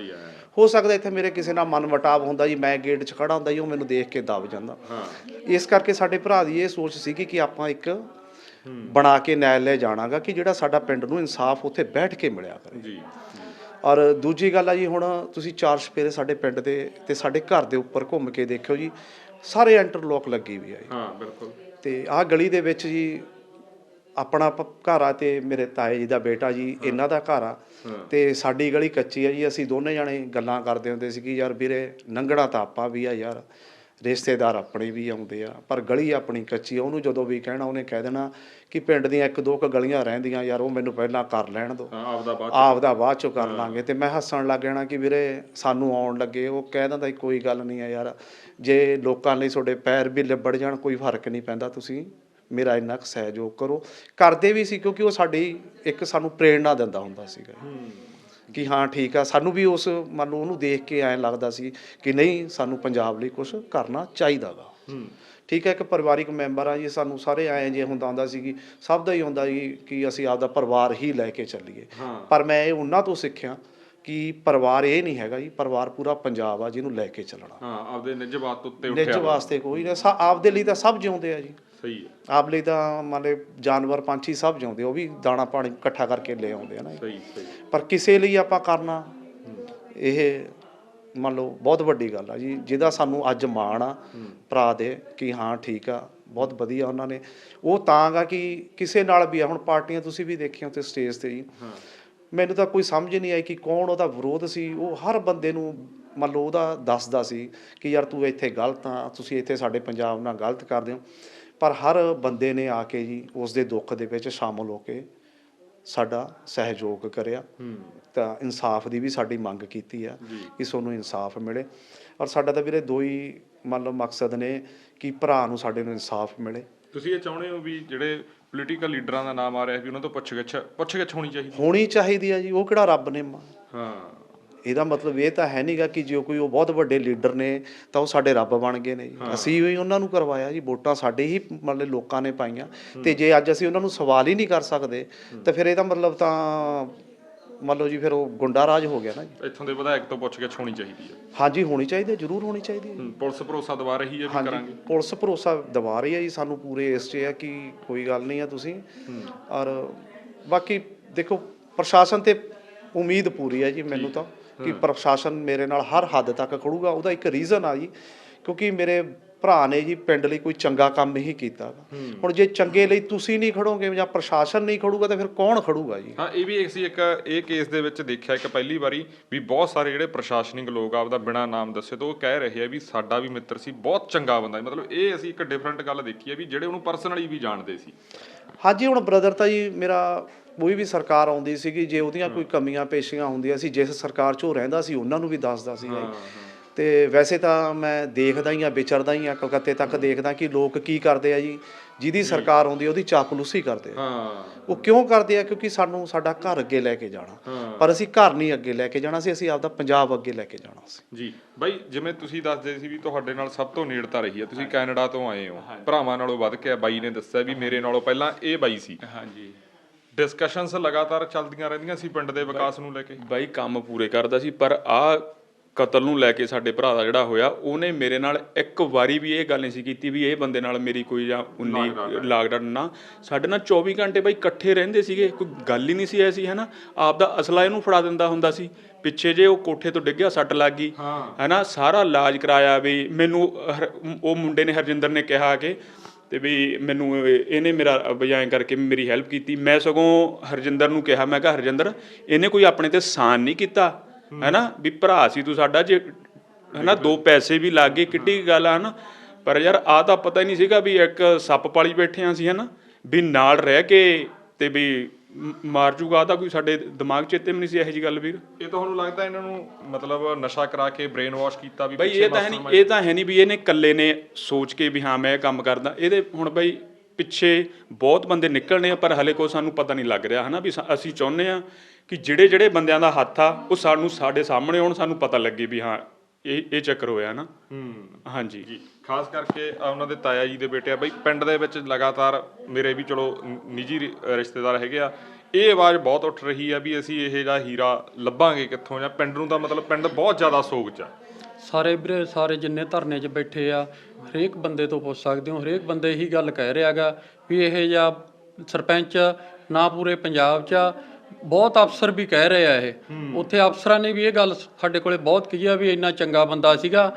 ਹੋ ਸਕਦਾ ਇੱਥੇ ਮੇਰੇ ਕਿਸੇ ਨਾਲ ਮਨ ਵਟਾਵ ਹੁੰਦਾ ਜੀ ਮੈਂ ਗੇਟ 'ਚ ਖੜਾ ਹੁੰਦਾ ਜੀ ਉਹ ਮੈਨੂੰ ਦੇਖ ਕੇ ਦਬ ਜਾਂਦਾ। ਹਾਂ। ਇਸ ਕਰਕੇ ਸਾਡੇ ਭਰਾ ਦੀ ਇਹ ਸੋਚ ਸੀਗੀ ਕਿ ਆਪਾਂ ਇੱਕ ਬਣਾ ਕੇ ਨਿਆਇਲੇ ਜਾਣਾਗਾ ਕਿ ਜਿਹੜਾ ਸਾਡਾ ਪਿੰਡ ਨੂੰ ਇਨਸਾਫ ਉੱਥੇ ਬੈਠ ਕੇ ਮਿਲਿਆ ਕਰੇ। ਜੀ। ਔਰ ਦੂਜੀ ਗੱਲ ਆ ਜੀ ਹੁਣ ਤੁਸੀਂ ਚਾਰ ਸਪੇਰੇ ਸਾਡੇ ਪਿੰਡ ਦੇ ਤੇ ਸਾਡੇ ਘਰ ਦੇ ਉੱਪਰ ਘੁੰਮ ਕੇ ਦੇਖਿਓ ਜੀ ਸਾਰੇ ਇੰਟਰਲੋਕ ਲੱਗੀ ਵੀ ਆ ਜੀ। ਹਾਂ ਬਿਲਕੁਲ। ਤੇ ਆਹ ਗਲੀ ਦੇ ਵਿੱਚ ਜੀ ਆਪਣਾ ਘਰ ਆ ਤੇ ਮੇਰੇ ਤਾਏ ਜੀ ਦਾ ਬੇਟਾ ਜੀ ਇਹਨਾਂ ਦਾ ਘਰ ਆ। ਤੇ ਸਾਡੀ ਗਲੀ ਕੱਚੀ ਆ ਜੀ ਅਸੀਂ ਦੋਨੇ ਜਾਣੇ ਗੱਲਾਂ ਕਰਦੇ ਹੁੰਦੇ ਸੀ ਕਿ ਯਾਰ ਵੀਰੇ ਨੰਗੜਾ ਤਾਂ ਆਪਾਂ ਵੀ ਆ ਯਾਰ। ਰਿਸ਼ਤੇਦਾਰ ਆਪਣੇ ਵੀ ਆਉਂਦੇ ਆ ਪਰ ਗਲੀ ਆਪਣੀ ਕੱਚੀ ਆ ਉਹਨੂੰ ਜਦੋਂ ਵੀ ਕਹਿਣਾ ਉਹਨੇ ਕਹਿ ਦੇਣਾ ਕਿ ਪਿੰਡ ਦੀਆਂ ਇੱਕ ਦੋ ਕੁ ਗਲੀਆਂ ਰਹਿੰਦੀਆਂ ਯਾਰ ਉਹ ਮੈਨੂੰ ਪਹਿਲਾਂ ਕਰ ਲੈਣ ਦਿਓ ਹਾਂ ਆਪਦਾ ਬਾਅਦ ਆਪ ਦਾ ਬਾਅਦ ਚੋਂ ਕਰ ਲਾਂਗੇ। ਤੇ ਮੈਂ ਹੱਸਣ ਲੱਗ ਜਾਣਾ ਕਿ ਵੀਰੇ ਸਾਨੂੰ ਆਉਣ ਲੱਗੇ ਉਹ ਕਹਿ ਦਿੰਦਾ ਕੋਈ ਗੱਲ ਨਹੀਂ ਆ ਯਾਰ ਜੇ ਲੋਕਾਂ ਲਈ ਤੁਹਾਡੇ ਪੈਰ ਵੀ ਲਿਬੜ ਜਾਣ ਕੋਈ ਫ਼ਰਕ ਨਹੀਂ ਪੈਂਦਾ ਤੁਸੀਂ ਮੇਰਾ ਇੰਨਾ ਕੁ ਸਹਿਯੋਗ ਕਰੋ। ਕਰਦੇ ਵੀ ਸੀ ਕਿਉਂਕਿ ਉਹ ਸਾਡੀ ਇੱਕ ਸਾਨੂੰ ਪ੍ਰੇਰਣਾ ਦਿੰਦਾ ਹੁੰਦਾ ਸੀਗਾ। ਕਿ ਹਾਂ ਠੀਕ ਆ। ਸਾਨੂੰ ਵੀ ਉਸ ਮੰਨ ਲਓ ਉਹਨੂੰ ਦੇਖ ਕੇ ਐਂ ਲੱਗਦਾ ਸੀ ਕਿ ਨਹੀਂ ਸਾਨੂੰ ਪੰਜਾਬ ਲਈ ਕੁਝ ਕਰਨਾ ਚਾਹੀਦਾਗਾ ਠੀਕ ਹੈ ਇੱਕ ਪਰਿਵਾਰਿਕ ਮੈਂਬਰ ਆ ਜੀ ਸਾਨੂੰ ਸਾਰੇ ਐਂ ਜੇ ਹੁੰਦਾ ਹੁੰਦਾ ਸੀ ਕਿ ਸਭ ਦਾ ਹੀ ਹੁੰਦਾ ਜੀ ਕਿ ਅਸੀਂ ਆਪਦਾ ਪਰਿਵਾਰ ਹੀ ਲੈ ਕੇ ਚੱਲੀਏ। ਪਰ ਮੈਂ ਇਹ ਉਹਨਾਂ ਤੋਂ ਸਿੱਖਿਆ ਕਿ ਪਰਿਵਾਰ ਇਹ ਨਹੀਂ ਹੈਗਾ ਜੀ ਪਰਿਵਾਰ ਪੂਰਾ ਪੰਜਾਬ ਆ ਜਿਹਨੂੰ ਲੈ ਕੇ ਚੱਲਣਾ। ਹਾਂ ਆਪਦੇ ਨਿੱਜ ਬਾਤ ਉੱਤੇ ਨਿੱਜ ਉੱਠਿਆ ਵਾਸਤੇ ਕੋਈ ਨਾ ਆਪਦੇ ਲਈ ਤਾਂ ਸਭ ਜਿਉਂਦੇ ਆ ਜੀ। ਸਹੀ ਹੈ। ਆਪ ਲਈ ਤਾਂ ਮੰਨ ਲਓ ਜਾਨਵਰ ਪੰਛੀ ਸਭ ਜਿਉਂਦੇ ਉਹ ਵੀ ਦਾਣਾ ਪਾਣੀ ਇਕੱਠਾ ਕਰਕੇ ਲੈ ਆਉਂਦੇ ਆ ਨਾ ਜੀ। ਸਹੀ ਸਹੀ। ਪਰ ਕਿਸੇ ਲਈ ਆਪਾਂ ਕਰਨਾ ਇਹ ਮੰਨ ਲਓ ਬਹੁਤ ਵੱਡੀ ਗੱਲ ਆ ਜੀ ਜਿਹਦਾ ਸਾਨੂੰ ਅੱਜ ਮਾਣ ਆ ਭਰਾ ਦੇ ਕਿ ਹਾਂ ਠੀਕ ਆ ਬਹੁਤ ਵਧੀਆ ਉਹਨਾਂ ਨੇ। ਉਹ ਤਾਂ ਗਾ ਕਿ ਕਿਸੇ ਨਾਲ ਵੀ ਆ ਹੁਣ ਪਾਰਟੀਆਂ ਤੁਸੀਂ ਵੀ ਦੇਖੀਆਂ ਤੇ ਸਟੇਜ ਤੇ ਜੀ। ਮੈਨੂੰ ਤਾਂ ਕੋਈ ਸਮਝ ਨਹੀਂ ਆਈ ਕਿ ਕੌਣ ਉਹਦਾ ਵਿਰੋਧ ਸੀ ਉਹ ਹਰ ਬੰਦੇ ਨੂੰ ਮੰਨ ਲਓ ਉਹਦਾ ਦੱਸਦਾ ਸੀ ਕਿ ਯਾਰ ਤੂੰ ਇੱਥੇ ਗਲਤ ਆ ਤੁਸੀਂ ਇੱਥੇ ਸਾਡੇ ਪੰਜਾਬ ਨਾਲ ਗਲਤ ਕਰਦੇ ਹੋ। ਪਰ ਹਰ ਬੰਦੇ ਨੇ ਆ ਕੇ ਜੀ ਉਸ ਦੇ ਦੁੱਖ ਦੇ ਵਿੱਚ ਸ਼ਾਮਲ ਹੋ ਕੇ ਸਾਡਾ ਸਹਿਯੋਗ ਕਰਿਆ। ਤਾਂ ਇਨਸਾਫ ਦੀ ਵੀ ਸਾਡੀ ਮੰਗ ਕੀਤੀ ਆ ਕਿ ਸਾਨੂੰ ਇਨਸਾਫ ਮਿਲੇ। ਔਰ ਸਾਡਾ ਤਾਂ ਵੀਰੇ ਦੋ ਹੀ ਮੰਨ ਲਓ ਮਕਸਦ ਨੇ ਕਿ ਭਰਾ ਨੂੰ ਸਾਡੇ ਨੂੰ ਇਨਸਾਫ ਮਿਲੇ। ਤੁਸੀਂ ਇਹ ਚਾਹੁੰਦੇ ਹੋ ਵੀ ਜਿਹੜੇ ਪੋਲੀਟੀਕਲ ਲੀਡਰਾਂ ਦਾ ਨਾਮ ਆ ਰਿਹਾ ਵੀ ਉਹਨਾਂ ਤੋਂ ਪੁੱਛਗਿੱਛ ਪੁੱਛਗਿੱਛ ਹੋਣੀ ਚਾਹੀਦੀ? ਹੋਣੀ ਚਾਹੀਦੀ ਆ ਜੀ ਉਹ ਕਿਹੜਾ ਰੱਬ ਨੇ ਮਾ- ਹਾਂ। ਇਹਦਾ ਮਤਲਬ ਇਹ ਤਾਂ ਹੈ ਨਹੀਂਗਾ ਕਿ ਜੇ ਕੋਈ ਉਹ ਬਹੁਤ ਵੱਡੇ ਲੀਡਰ ਨੇ ਤਾਂ ਉਹ ਸਾਡੇ ਰੱਬ ਬਣ ਗਏ ਨੇ ਜੀ। ਅਸੀਂ ਵੀ ਉਹਨਾਂ ਨੂੰ ਕਰਵਾਇਆ ਜੀ ਵੋਟਾਂ ਸਾਡੇ ਹੀ ਮਤਲਬ ਲੋਕਾਂ ਨੇ ਪਾਈਆਂ। ਤੇ ਜੇ ਅੱਜ ਅਸੀਂ ਉਹਨਾਂ ਨੂੰ ਸਵਾਲ ਹੀ ਨਹੀਂ ਕਰ ਸਕਦੇ ਤਾਂ ਫਿਰ ਇਹਦਾ ਮਤਲਬ ਤਾਂ ਮੰਨ ਲਓ ਜੀ ਫਿਰ ਉਹ ਗੁੰਡਾ ਰਾਜ ਹੋ ਗਿਆ ਨਾ ਜੀ। ਇੱਥੋਂ ਦੇ ਵਿਧਾਇਕ ਤੋਂ ਪੁੱਛਗਿੱਛ ਹੋਣੀ ਚਾਹੀਦੀ ਹੈ। ਹਾਂਜੀ ਹੋਣੀ ਚਾਹੀਦੀ ਹੈ ਜ਼ਰੂਰ ਹੋਣੀ ਚਾਹੀਦੀ ਹੈ ਪੁਲਿਸ ਭਰੋਸਾ ਦਵਾ ਰਹੀ ਹੈ ਵੀ ਕਰਾਂਗੇ। ਪੁਲਿਸ ਭਰੋਸਾ ਦਿਵਾ ਰਹੀ ਹੈ ਜੀ ਸਾਨੂੰ ਪੂਰੇ ਇਸ 'ਚ ਹੈ ਕਿ ਕੋਈ ਗੱਲ ਨਹੀਂ ਆ ਤੁਸੀਂ। ਔਰ ਬਾਕੀ ਦੇਖੋ ਪ੍ਰਸ਼ਾਸਨ ਤੇ ਉਮੀਦ ਪੂਰੀ ਹੈ ਜੀ ਮੈਨੂੰ ਤਾਂ। ਕਿ ਪ੍ਰਸ਼ਾਸਨ ਮੇਰੇ ਨਾਲ ਹਰ ਹੱਦ ਤੱਕ ਖੜੂਗਾ ਉਹਦਾ ਇੱਕ ਰੀਜ਼ਨ ਆ ਜੀ ਕਿਉਂਕਿ ਮੇਰੇ ਭਰਾ ਨੇ ਜੀ ਪਿੰਡ ਲਈ ਕੋਈ ਚੰਗਾ ਕੰਮ ਹੀ ਕੀਤਾ। ਹੁਣ ਜੇ ਚੰਗੇ ਲਈ ਤੁਸੀਂ ਨਹੀਂ ਖੜੋਗੇ ਜਾਂ ਪ੍ਰਸ਼ਾਸਨ ਨਹੀਂ ਖੜੂਗਾ ਤਾਂ ਫਿਰ ਕੌਣ ਖੜੂਗਾ ਜੀ ਹਾਂ ਇਹ ਵੀ ਇੱਕ ਸੀ ਇੱਕ ਇਹ ਕੇਸ ਦੇ ਵਿੱਚ ਦੇਖਿਆ ਇੱਕ ਪਹਿਲੀ ਵਾਰੀ ਵੀ ਬਹੁਤ ਸਾਰੇ ਜਿਹੜੇ ਪ੍ਰਸ਼ਾਸਨਿਕ ਲੋਕ ਆਪਦਾ ਬਿਨਾ ਨਾਮ ਦੱਸੇ ਤੋਂ ਉਹ ਕਹਿ ਰਹੇ ਆ ਵੀ ਸਾਡਾ ਵੀ ਮਿੱਤਰ ਸੀ ਬਹੁਤ ਚੰਗਾ ਬੰਦਾ। ਮਤਲਬ ਇਹ ਅਸੀਂ ਇੱਕ ਡਿਫਰੈਂਟ ਗੱਲ ਦੇਖੀ ਹੈ ਵੀ ਜਿਹੜੇ ਉਹਨੂੰ ਪਰਸਨਲੀ ਵੀ ਜਾਣਦੇ ਸੀ ਹਾਂਜੀ ਹੁਣ ਬ੍ਰਦਰ ਤਾਂ ਜੀ ਮੇਰਾ ਕੋਈ ਵੀ ਸਰਕਾਰ ਆਉਂਦੀ ਸੀਗੀ ਜੇ ਉਹਦੀਆਂ ਕੋਈ ਕਮੀਆਂ ਪੇਸ਼ੀਆਂ ਹੁੰਦੀਆਂ ਸੀ ਜਿਸ ਸਰਕਾਰ 'ਚ ਉਹ ਰਹਿੰਦਾ ਸੀ ਉਹਨਾਂ ਨੂੰ ਵੀ ਦੱਸਦਾ ਜੀ ਤੇ ਵੈਸੇ ਤਾਂ ਮੈਂ ਦੇਖਦਾ ਹੀ ਆ ਵਿਚਰਦਾ ਹੀ ਆ ਕਲਕੱਤੇ ਤੱਕ ਦੇਖਦਾ ਕਿ ਲੋਕ ਕੀ ਕਰਦੇ ਆ ਜੀ ਜਿਹਦੀ ਸਰਕਾਰ ਆਉਂਦੀ ਉਹਦੀ ਚਾਪਲੂਸੀ ਕਰਦੇ ਆ। ਹਾਂ। ਉਹ ਕਿਉਂ ਕਰਦੇ ਆ? ਕਿਉਂਕਿ ਸਾਨੂੰ ਸਾਡਾ ਘਰ ਅੱਗੇ ਲੈ ਕੇ ਜਾਣਾ। ਪਰ ਅਸੀਂ ਘਰ ਨਹੀਂ ਅੱਗੇ ਲੈ ਕੇ ਜਾਣਾ ਸੀ ਅਸੀਂ ਆਪਦਾ ਪੰਜਾਬ ਅੱਗੇ ਲੈ ਕੇ ਜਾਣਾ ਸੀ। ਜੀ। ਬਾਈ ਜਿਵੇਂ ਤੁਸੀਂ ਦੱਸਦੇ ਸੀ ਵੀ ਤੁਹਾਡੇ ਨਾਲ ਸਭ ਤੋਂ ਨੇੜਤਾ ਰਹੀ ਹੈ ਤੁਸੀਂ ਕੈਨੇਡਾ ਤੋਂ ਆਏ ਹੋ। ਭਰਾਵਾਂ ਨਾਲੋਂ ਵੱਧ ਕੇ ਬਾਈ ਨੇ ਦੱਸਿਆ ਵੀ ਮੇਰੇ ਨਾਲੋਂ ਪਹਿਲਾਂ ਇਹ ਬਾਈ ਸੀ। ਹਾਂਜੀ। ਡਿਸਕਸ਼ਨਸ ਲਗਾਤਾਰ ਚੱਲਦੀਆਂ ਰਹਿੰਦੀਆਂ ਸੀ ਪਿੰਡ ਦੇ ਵਿਕਾਸ ਨੂੰ ਲੈ ਕੇ। ਬਾਈ ਕੰਮ ਪੂਰੇ ਕਰਦਾ ਸੀ ਪਰ ਆ ਕਤਲ ਨੂੰ ਲੈ ਕੇ ਸਾਡੇ ਭਰਾ ਦਾ ਜਿਹੜਾ ਹੋਇਆ ਉਹਨੇ ਮੇਰੇ ਨਾਲ ਇੱਕ ਵਾਰੀ ਵੀ ਇਹ ਗੱਲ ਨਹੀਂ ਸੀ ਕੀਤੀ ਵੀ ਇਹ ਬੰਦੇ ਨਾਲ ਮੇਰੀ ਕੋਈ ਜਾਂ 19 ਲਾਕਡਾਊਨ ਨਾ। ਸਾਡੇ ਨਾਲ 24 ਘੰਟੇ ਬਾਈ ਇਕੱਠੇ ਰਹਿੰਦੇ ਸੀਗੇ ਕੋਈ ਗੱਲ ਹੀ ਨਹੀਂ ਸੀ ਐਸੀ ਹੈਨਾ? ਆਪ ਦਾ ਅਸਲਾ ਇਹਨੂੰ ਫੜਾ ਦਿੰਦਾ ਹੁੰਦਾ ਸੀ। ਪਿੱਛੇ ਜੇ ਉਹ ਕੋਠੇ ਤੋਂ ਡਿੱਗਿਆ ਸੱਟ ਲੱਗ ਗਈ। ਹੈਨਾ? ਸਾਰਾ ਇਲਾਜ ਕਰਾਇਆ ਵੀ ਮੈਨੂੰ ਉਹ ਮੁੰਡੇ ਨੇ ਹਰਜਿੰਦਰ ਨੇ ਕਿਹਾ ਕਿ ਅਤੇ ਵੀ ਮੈਨੂੰ ਇਹਨੇ ਮੇਰਾ ਬਜਾਏ ਕਰਕੇ ਮੇਰੀ ਹੈਲਪ ਕੀਤੀ। ਮੈਂ ਸਗੋਂ ਹਰਜਿੰਦਰ ਨੂੰ ਕਿਹਾ, ਮੈਂ ਕਿਹਾ, ਹਰਜਿੰਦਰ, ਇਹਨੇ ਕੋਈ ਆਪਣੇ ਤੇ ਸਾਨ ਨਹੀਂ ਕੀਤਾ, ਹੈਨਾ? ਵੀ ਭਰਾ ਸੀ ਤੂੰ ਸਾਡਾ, ਜੇ, ਹੈਨਾ? ਦੋ ਪੈਸੇ ਵੀ ਲੱਗ ਗਏ, ਕਿੱਡੀ ਗੱਲ ਆ ਨਾ ਪਰ ਯਾਰ ਆ ਤਾਂ ਪਤਾ ਹੀ ਨਹੀਂ ਸੀਗਾ ਵੀ ਇੱਕ ਸੱਪ ਪਾਲੀ ਬੈਠੇ ਆ ਸੀ, ਹਨਾ? ਵੀ ਨਾਲ ਰਹਿ ਕੇ ਤੇ ਵੀ ਮ- ਮਾਰ ਜੂਗਾ ਤਾਂ ਕੋਈ ਸਾਡੇ ਦਿਮਾਗ 'ਚ ਇੱਥੇ ਵੀ ਨਹੀਂ ਸੀ ਇਹੋ ਜੀ ਗੱਲ ਵੀਰ। ਇਹ ਤੁਹਾਨੂੰ ਲੱਗਦਾ ਇਹਨਾਂ ਨੂੰ ਮਤਲਬ ਨਸ਼ਾ ਕਰਾ ਕੇ ਬ੍ਰੇਨ ਵਾਸ਼ ਕੀਤਾ ਵੀ ਬਈ ਪਿੱਛੇ ਇਹ ਤਾਂ ਹੈ mastermind- ਨਹੀਂ ਇਹ ਤਾਂ ਹੈ ਨਹੀਂ ਵੀ ਇਹਨੇ ਇਕੱਲੇ ਨੇ ਸੋਚ ਕੇ ਵੀ ਹਾਂ ਮੈਂ ਇਹ ਕੰਮ ਕਰਦਾ। ਇਹਦੇ ਹੁਣ ਬਈ ਪਿੱਛੇ ਬਹੁਤ ਬੰਦੇ ਨਿਕਲਣੇ ਆ ਪਰ ਹਲੇ ਕੋਈ ਸਾਨੂੰ ਪਤਾ ਨਹੀਂ ਲੱਗ ਰਿਹਾ ਹਨਾ ਵੀ ਸ- ਅਸੀਂ ਚਾਹੁੰਦੇ ਆ ਕਿ ਜਿਹੜੇ ਜਿਹੜੇ ਬੰਦਿਆਂ ਦਾ ਹੱਥ ਆ ਉਹ ਸਾਨੂੰ ਸਾਡੇ ਸਾਹਮਣੇ ਆਉਣ ਸਾਨੂੰ ਪਤਾ ਲੱਗੇ ਵੀ ਹਾਂ ਇਹ ਇਹ ਚੱਕਰ ਹੋਇਆ ਨਾ। ਹੂੰ। ਹਾਂਜੀ। ਜੀ ਖਾਸ ਕਰਕੇ ਉਹਨਾਂ ਦੇ ਤਾਇਆ ਜੀ ਦੇ ਬੇਟੇ ਆ। ਬਈ ਪਿੰਡ ਦੇ ਵਿੱਚ ਲਗਾਤਾਰ ਮੇਰੇ ਵੀ ਚਲੋ ਨ- ਨਿੱਜੀ ਰਿ- ਰਿਸ਼ਤੇਦਾਰ ਹੈਗੇ ਆ। ਇਹ ਆਵਾਜ਼ ਬਹੁਤ ਉੱਠ ਰਹੀ ਆ ਵੀ ਅਸੀਂ ਇਹ ਜਿਹੜਾ ਹੀਰਾ ਲੱਭਾਂਗੇ ਕਿੱਥੋਂ ਜਾਂ ਪਿੰਡ ਨੂੰ ਤਾਂ ਮਤਲਬ ਪਿੰਡ ਬਹੁਤ ਜ਼ਿਆਦਾ ਸੋਗ ਚ ਆ। ਸਾਰੇ ਵੀਰੇ ਸਾਰੇ ਜਿੰਨੇ ਧਰਨੇ 'ਚ ਬੈਠੇ ਆ ਹਰੇਕ ਬੰਦੇ ਤੋਂ ਪੁੱਛ ਸਕਦੇ ਹੋ। ਹਰੇਕ ਬੰਦੇ ਇਹੀ ਗੱਲ ਕਹਿ ਰਿਹਾਗਾ ਵੀ ਇਹ ਜਾਂ ਸਰਪੰਚ ਨਾ ਪੂਰੇ ਪੰਜਾਬ 'ਚ ਆ, ਬਹੁਤ ਅਫਸਰ ਵੀ ਕਹਿ ਰਹੇ ਆ ਇਹ ਉੱਥੇ ਅਫਸਰਾਂ ਨੇ ਵੀ ਇਹ ਗੱਲ ਸਾਡੇ ਕੋਲੇ ਬਹੁਤ ਕਹੀ ਆ ਵੀ ਇੰਨਾ ਚੰਗਾ ਬੰਦਾ ਸੀਗਾ।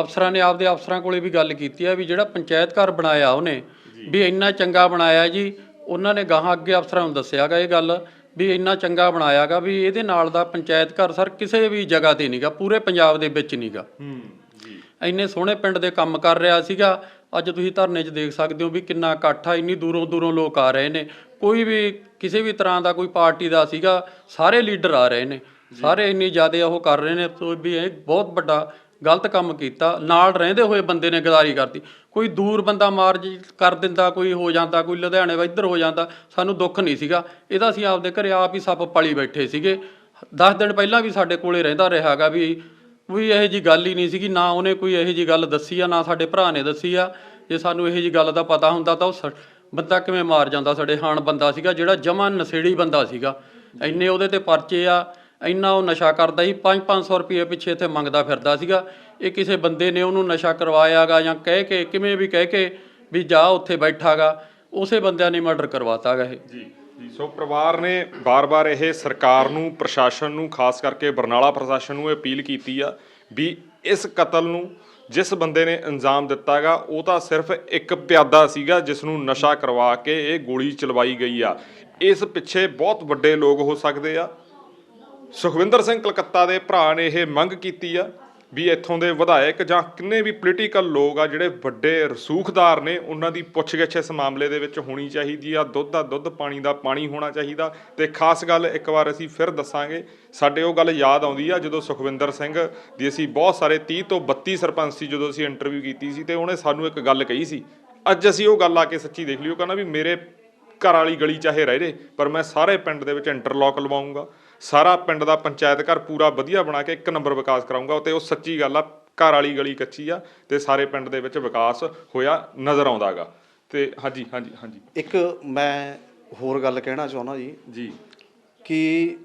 ਅਫਸਰਾਂ ਨੇ ਆਪਦੇ ਅਫਸਰਾਂ ਕੋਲੇ ਵੀ ਗੱਲ ਕੀਤੀ ਆ ਵੀ ਜਿਹੜਾ ਪੰਚਾਇਤ ਘਰ ਬਣਾਇਆ ਉਹਨੇ ਵੀ ਇੰਨਾ ਚੰਗਾ ਬਣਾਇਆ ਜੀ। ਉਹਨਾਂ ਨੇ ਗਾਹਾਂ ਅੱਗੇ ਅਫਸਰਾਂ ਨੂੰ ਦੱਸਿਆਗਾ ਇਹ ਗੱਲ ਵੀ ਇੰਨਾ ਚੰਗਾ ਬਣਾਇਆਗਾ ਵੀ ਇਹਦੇ ਨਾਲ ਦਾ ਪੰਚਾਇਤ ਘਰ ਸਰ ਕਿਸੇ ਵੀ ਜਗ੍ਹਾ ਤੇ ਨਹੀਂਗਾ ਪੂਰੇ ਪੰਜਾਬ ਦੇ ਵਿੱਚ ਨਹੀਂਗਾ ਹੂੰ ਜੀ। ਇੰਨੇ ਸੋਹਣੇ ਪਿੰਡ ਦੇ ਕੰਮ ਕਰ ਰਿਹਾ ਸੀਗਾ। ਅੱਜ ਤੁਸੀਂ ਧਰਨੇ 'ਚ ਦੇਖ ਸਕਦੇ ਹੋ ਵੀ ਕਿੰਨਾ ਇਕੱਠ ਆ ਇੰਨੀ ਦੂਰੋਂ ਦੂਰੋਂ ਲੋਕ ਆ ਰਹੇ ਨੇ। ਕੋਈ ਵੀ ਕਿਸੇ ਵੀ ਤਰ੍ਹਾਂ ਦਾ ਕੋਈ ਪਾਰਟੀ ਦਾ ਸੀਗਾ, ਸਾਰੇ ਲੀਡਰ ਆ ਰਹੇ ਨੇ। ਸਾਰੇ ਇੰਨੀ ਜ਼ਿਆਦਾ ਉਹ ਕਰ ਰਹੇ ਨੇ ਵੀ ਇਹ ਬਹੁਤ ਵੱਡਾ ਗਲਤ ਕੰਮ ਕੀਤਾ। ਨਾਲ ਰਹਿੰਦੇ ਹੋਏ ਬੰਦੇ ਨੇ ਗਦਾਰੀ ਕਰਤੀ। ਕੋਈ ਦੂਰ ਬੰਦਾ ਮਾਰ ਕਰ ਦਿੰਦਾ, ਕੋਈ ਹੋ ਜਾਂਦਾ, ਕੋਈ ਲੁਧਿਆਣੇ ਵਾ ਇੱਧਰ ਹੋ ਜਾਂਦਾ, ਸਾਨੂੰ ਦੁੱਖ ਨਹੀਂ ਸੀਗਾ। ਇਹਦਾ ਅਸੀਂ ਆਪਦੇ ਘਰੇ ਆਪ ਹੀ ਸੱਪ ਪਲੀ ਬੈਠੇ ਸੀਗੇ। 10 ਦਿਨ ਪਹਿਲਾਂ ਵੀ ਸਾਡੇ ਕੋਲੇ ਰਹਿੰਦਾ ਰਿਹਾਗਾ ਵੀ ਵੀ ਇਹੋ ਜੀ ਗੱਲ ਹੀ ਨਹੀਂ ਸੀਗੀ। ਨਾ ਉਹਨੇ ਕੋਈ ਇਹੋ ਜੀ ਗੱਲ ਦੱਸੀ ਆ, ਨਾ ਸਾਡੇ ਭਰਾ ਨੇ ਦੱਸੀ ਆ। ਜੇ ਸਾਨੂੰ ਇਹੋ ਜੀ ਗੱਲ ਦਾ ਪਤਾ ਹੁੰਦਾ ਤਾਂ ਉਹ ਸ- ਬੰਦਾ ਕਿਵੇਂ ਮਾਰ ਜਾਂਦਾ ਸਾਡੇ ਹਾਣ ਬੰਦਾ ਸੀਗਾ ਜਿਹੜਾ ਜਮਾ ਨਸ਼ੇੜੀ ਬੰਦਾ ਸੀਗਾ। ਇੰਨੇ ਉਹਦੇ ਤੇ ਪਰਚੇ ਆ ਇੰਨਾ ਉਹ ਨਸ਼ਾ ਕਰਦਾ ਸੀ 5-500 ਰੁਪਏ ਪਿੱਛੇ ਇੱਥੇ ਮੰਗਦਾ ਫਿਰਦਾ ਸੀਗਾ। ਇਹ ਕਿਸੇ ਬੰਦੇ ਨੇ ਉਹਨੂੰ ਨਸ਼ਾ ਕਰਵਾਇਆਗਾ ਜਾਂ ਕਹਿ ਕੇ ਕਿਵੇਂ ਵੀ ਕਹਿ ਕੇ ਵੀ ਜਾ ਉੱਥੇ ਬੈਠਾਗਾ ਉਸੇ ਬੰਦਿਆਂ ਨੇ ਮਰਡਰ ਕਰਵਾਤਾਗਾ ਇਹ। ਜੀ ਸੋ ਪਰਿਵਾਰ ਨੇ ਬਾਰ-ਬਾਰ ਇਹ ਸਰਕਾਰ ਨੂੰ ਪ੍ਰਸ਼ਾਸਨ ਨੂੰ ਖਾਸ ਕਰਕੇ ਬਰਨਾਲਾ ਪ੍ਰਸ਼ਾਸਨ ਨੂੰ ਅਪੀਲ ਕੀਤੀ ਆ ਵੀ ਇਸ ਕਤਲ ਨੂੰ ਜਿਸ ਬੰਦੇ ਨੇ ਅੰਜਾਮ ਦਿੱਤਾਗਾ, ਉਹ ਤਾਂ ਸਿਰਫ ਇੱਕ ਪਿਆਦਾ ਸੀਗਾ ਜਿਸ ਨੂੰ ਨਸ਼ਾ ਕਰਵਾ ਕੇ ਇਹ ਗੋਲੀ ਚਲਵਾਈ ਗਈ ਆ। ਇਸ ਪਿੱਛੇ ਬਹੁਤ ਵੱਡੇ ਲੋਕ ਹੋ ਸਕਦੇ ਆ। ਸੁਖਵਿੰਦਰ ਸਿੰਘ ਕਲਕੱਤਾ ਦੇ ਭਰਾ ਨੇ ਇਹ ਮੰਗ ਕੀਤੀ ਆ। ਵੀ ਇੱਥੋਂ ਦੇ ਵਿਧਾਇਕ ਜਾਂ ਕਿੰਨੇ ਵੀ ਪੋਲੀਟੀਕਲ ਲੋਕ ਆ ਜਿਹੜੇ ਵੱਡੇ ਰਸੂਖਦਾਰ ਨੇ, ਉਹਨਾਂ ਦੀ ਪੁੱਛਗਿੱਛ ਇਸ ਮਾਮਲੇ ਦੇ ਵਿੱਚ ਹੋਣੀ ਚਾਹੀਦੀ ਆ। ਦੁੱਧ ਦਾ ਦੁੱਧ, ਪਾਣੀ ਦਾ ਪਾਣੀ ਹੋਣਾ ਚਾਹੀਦਾ। ਤੇ ਖਾਸ ਗੱਲ ਇੱਕ ਵਾਰ ਅਸੀਂ ਫਿਰ ਦੱਸਾਂਗੇ, ਸਾਡੇ ਉਹ ਗੱਲ ਯਾਦ ਆਉਂਦੀ ਆ, ਜਦੋਂ ਸੁਖਵਿੰਦਰ ਸਿੰਘ ਦੀ ਅਸੀਂ ਬਹੁਤ ਸਾਰੇ 30 ਤੋਂ 32 ਸਰਪੰਚ ਸੀ ਜਦੋਂ ਅਸੀਂ ਇੰਟਰਵਿਊ ਕੀਤੀ ਸੀ ਤੇ ਉਹਨੇ ਸਾਨੂੰ ਇੱਕ ਗੱਲ ਕਹੀ ਸੀ। ਅੱਜ ਅਸੀਂ ਉਹ ਗੱਲ ਆ ਕੇ ਸੱਚੀ ਦੇਖ ਲਿਓ, ਕਹਿੰਦਾ ਵੀ ਮੇਰੇ ਘਰ ਵਾਲੀ ਗਲੀ ਚਾਹੇ ਰਹਿ ਜੇ, ਪਰ ਮੈਂ ਸਾਰੇ ਪਿੰਡ ਦੇ ਵਿੱਚ ਇੰਟਰਲੌਕ ਲਵਾਉਂਗਾ। ਸਾਰਾ ਪਿੰਡ ਦਾ ਪੰਚਾਇਤ ਘਰ ਪੂਰਾ ਵਧੀਆ ਬਣਾ ਕੇ ਇੱਕ ਨੰਬਰ ਵਿਕਾਸ ਕਰਾਉਂਗਾ ਤੇ ਉਹ ਸੱਚੀ ਗੱਲ ਆ ਘਰ ਵਾਲੀ ਗਲੀ ਕੱਚੀ ਆ ਤੇ ਸਾਰੇ ਪਿੰਡ ਦੇ ਵਿੱਚ ਵਿਕਾਸ ਹੋਇਆ ਨਜ਼ਰ ਆਉਂਦਾਗਾ। ਤੇ ਹਾਂਜੀ ਹਾਂਜੀ ਹਾਂਜੀ। ਇੱਕ ਮੈਂ ਹੋਰ ਗੱਲ ਕਹਿਣਾ ਚਾਹੁੰਦਾ ਜੀ। ਜੀ। ਕਿ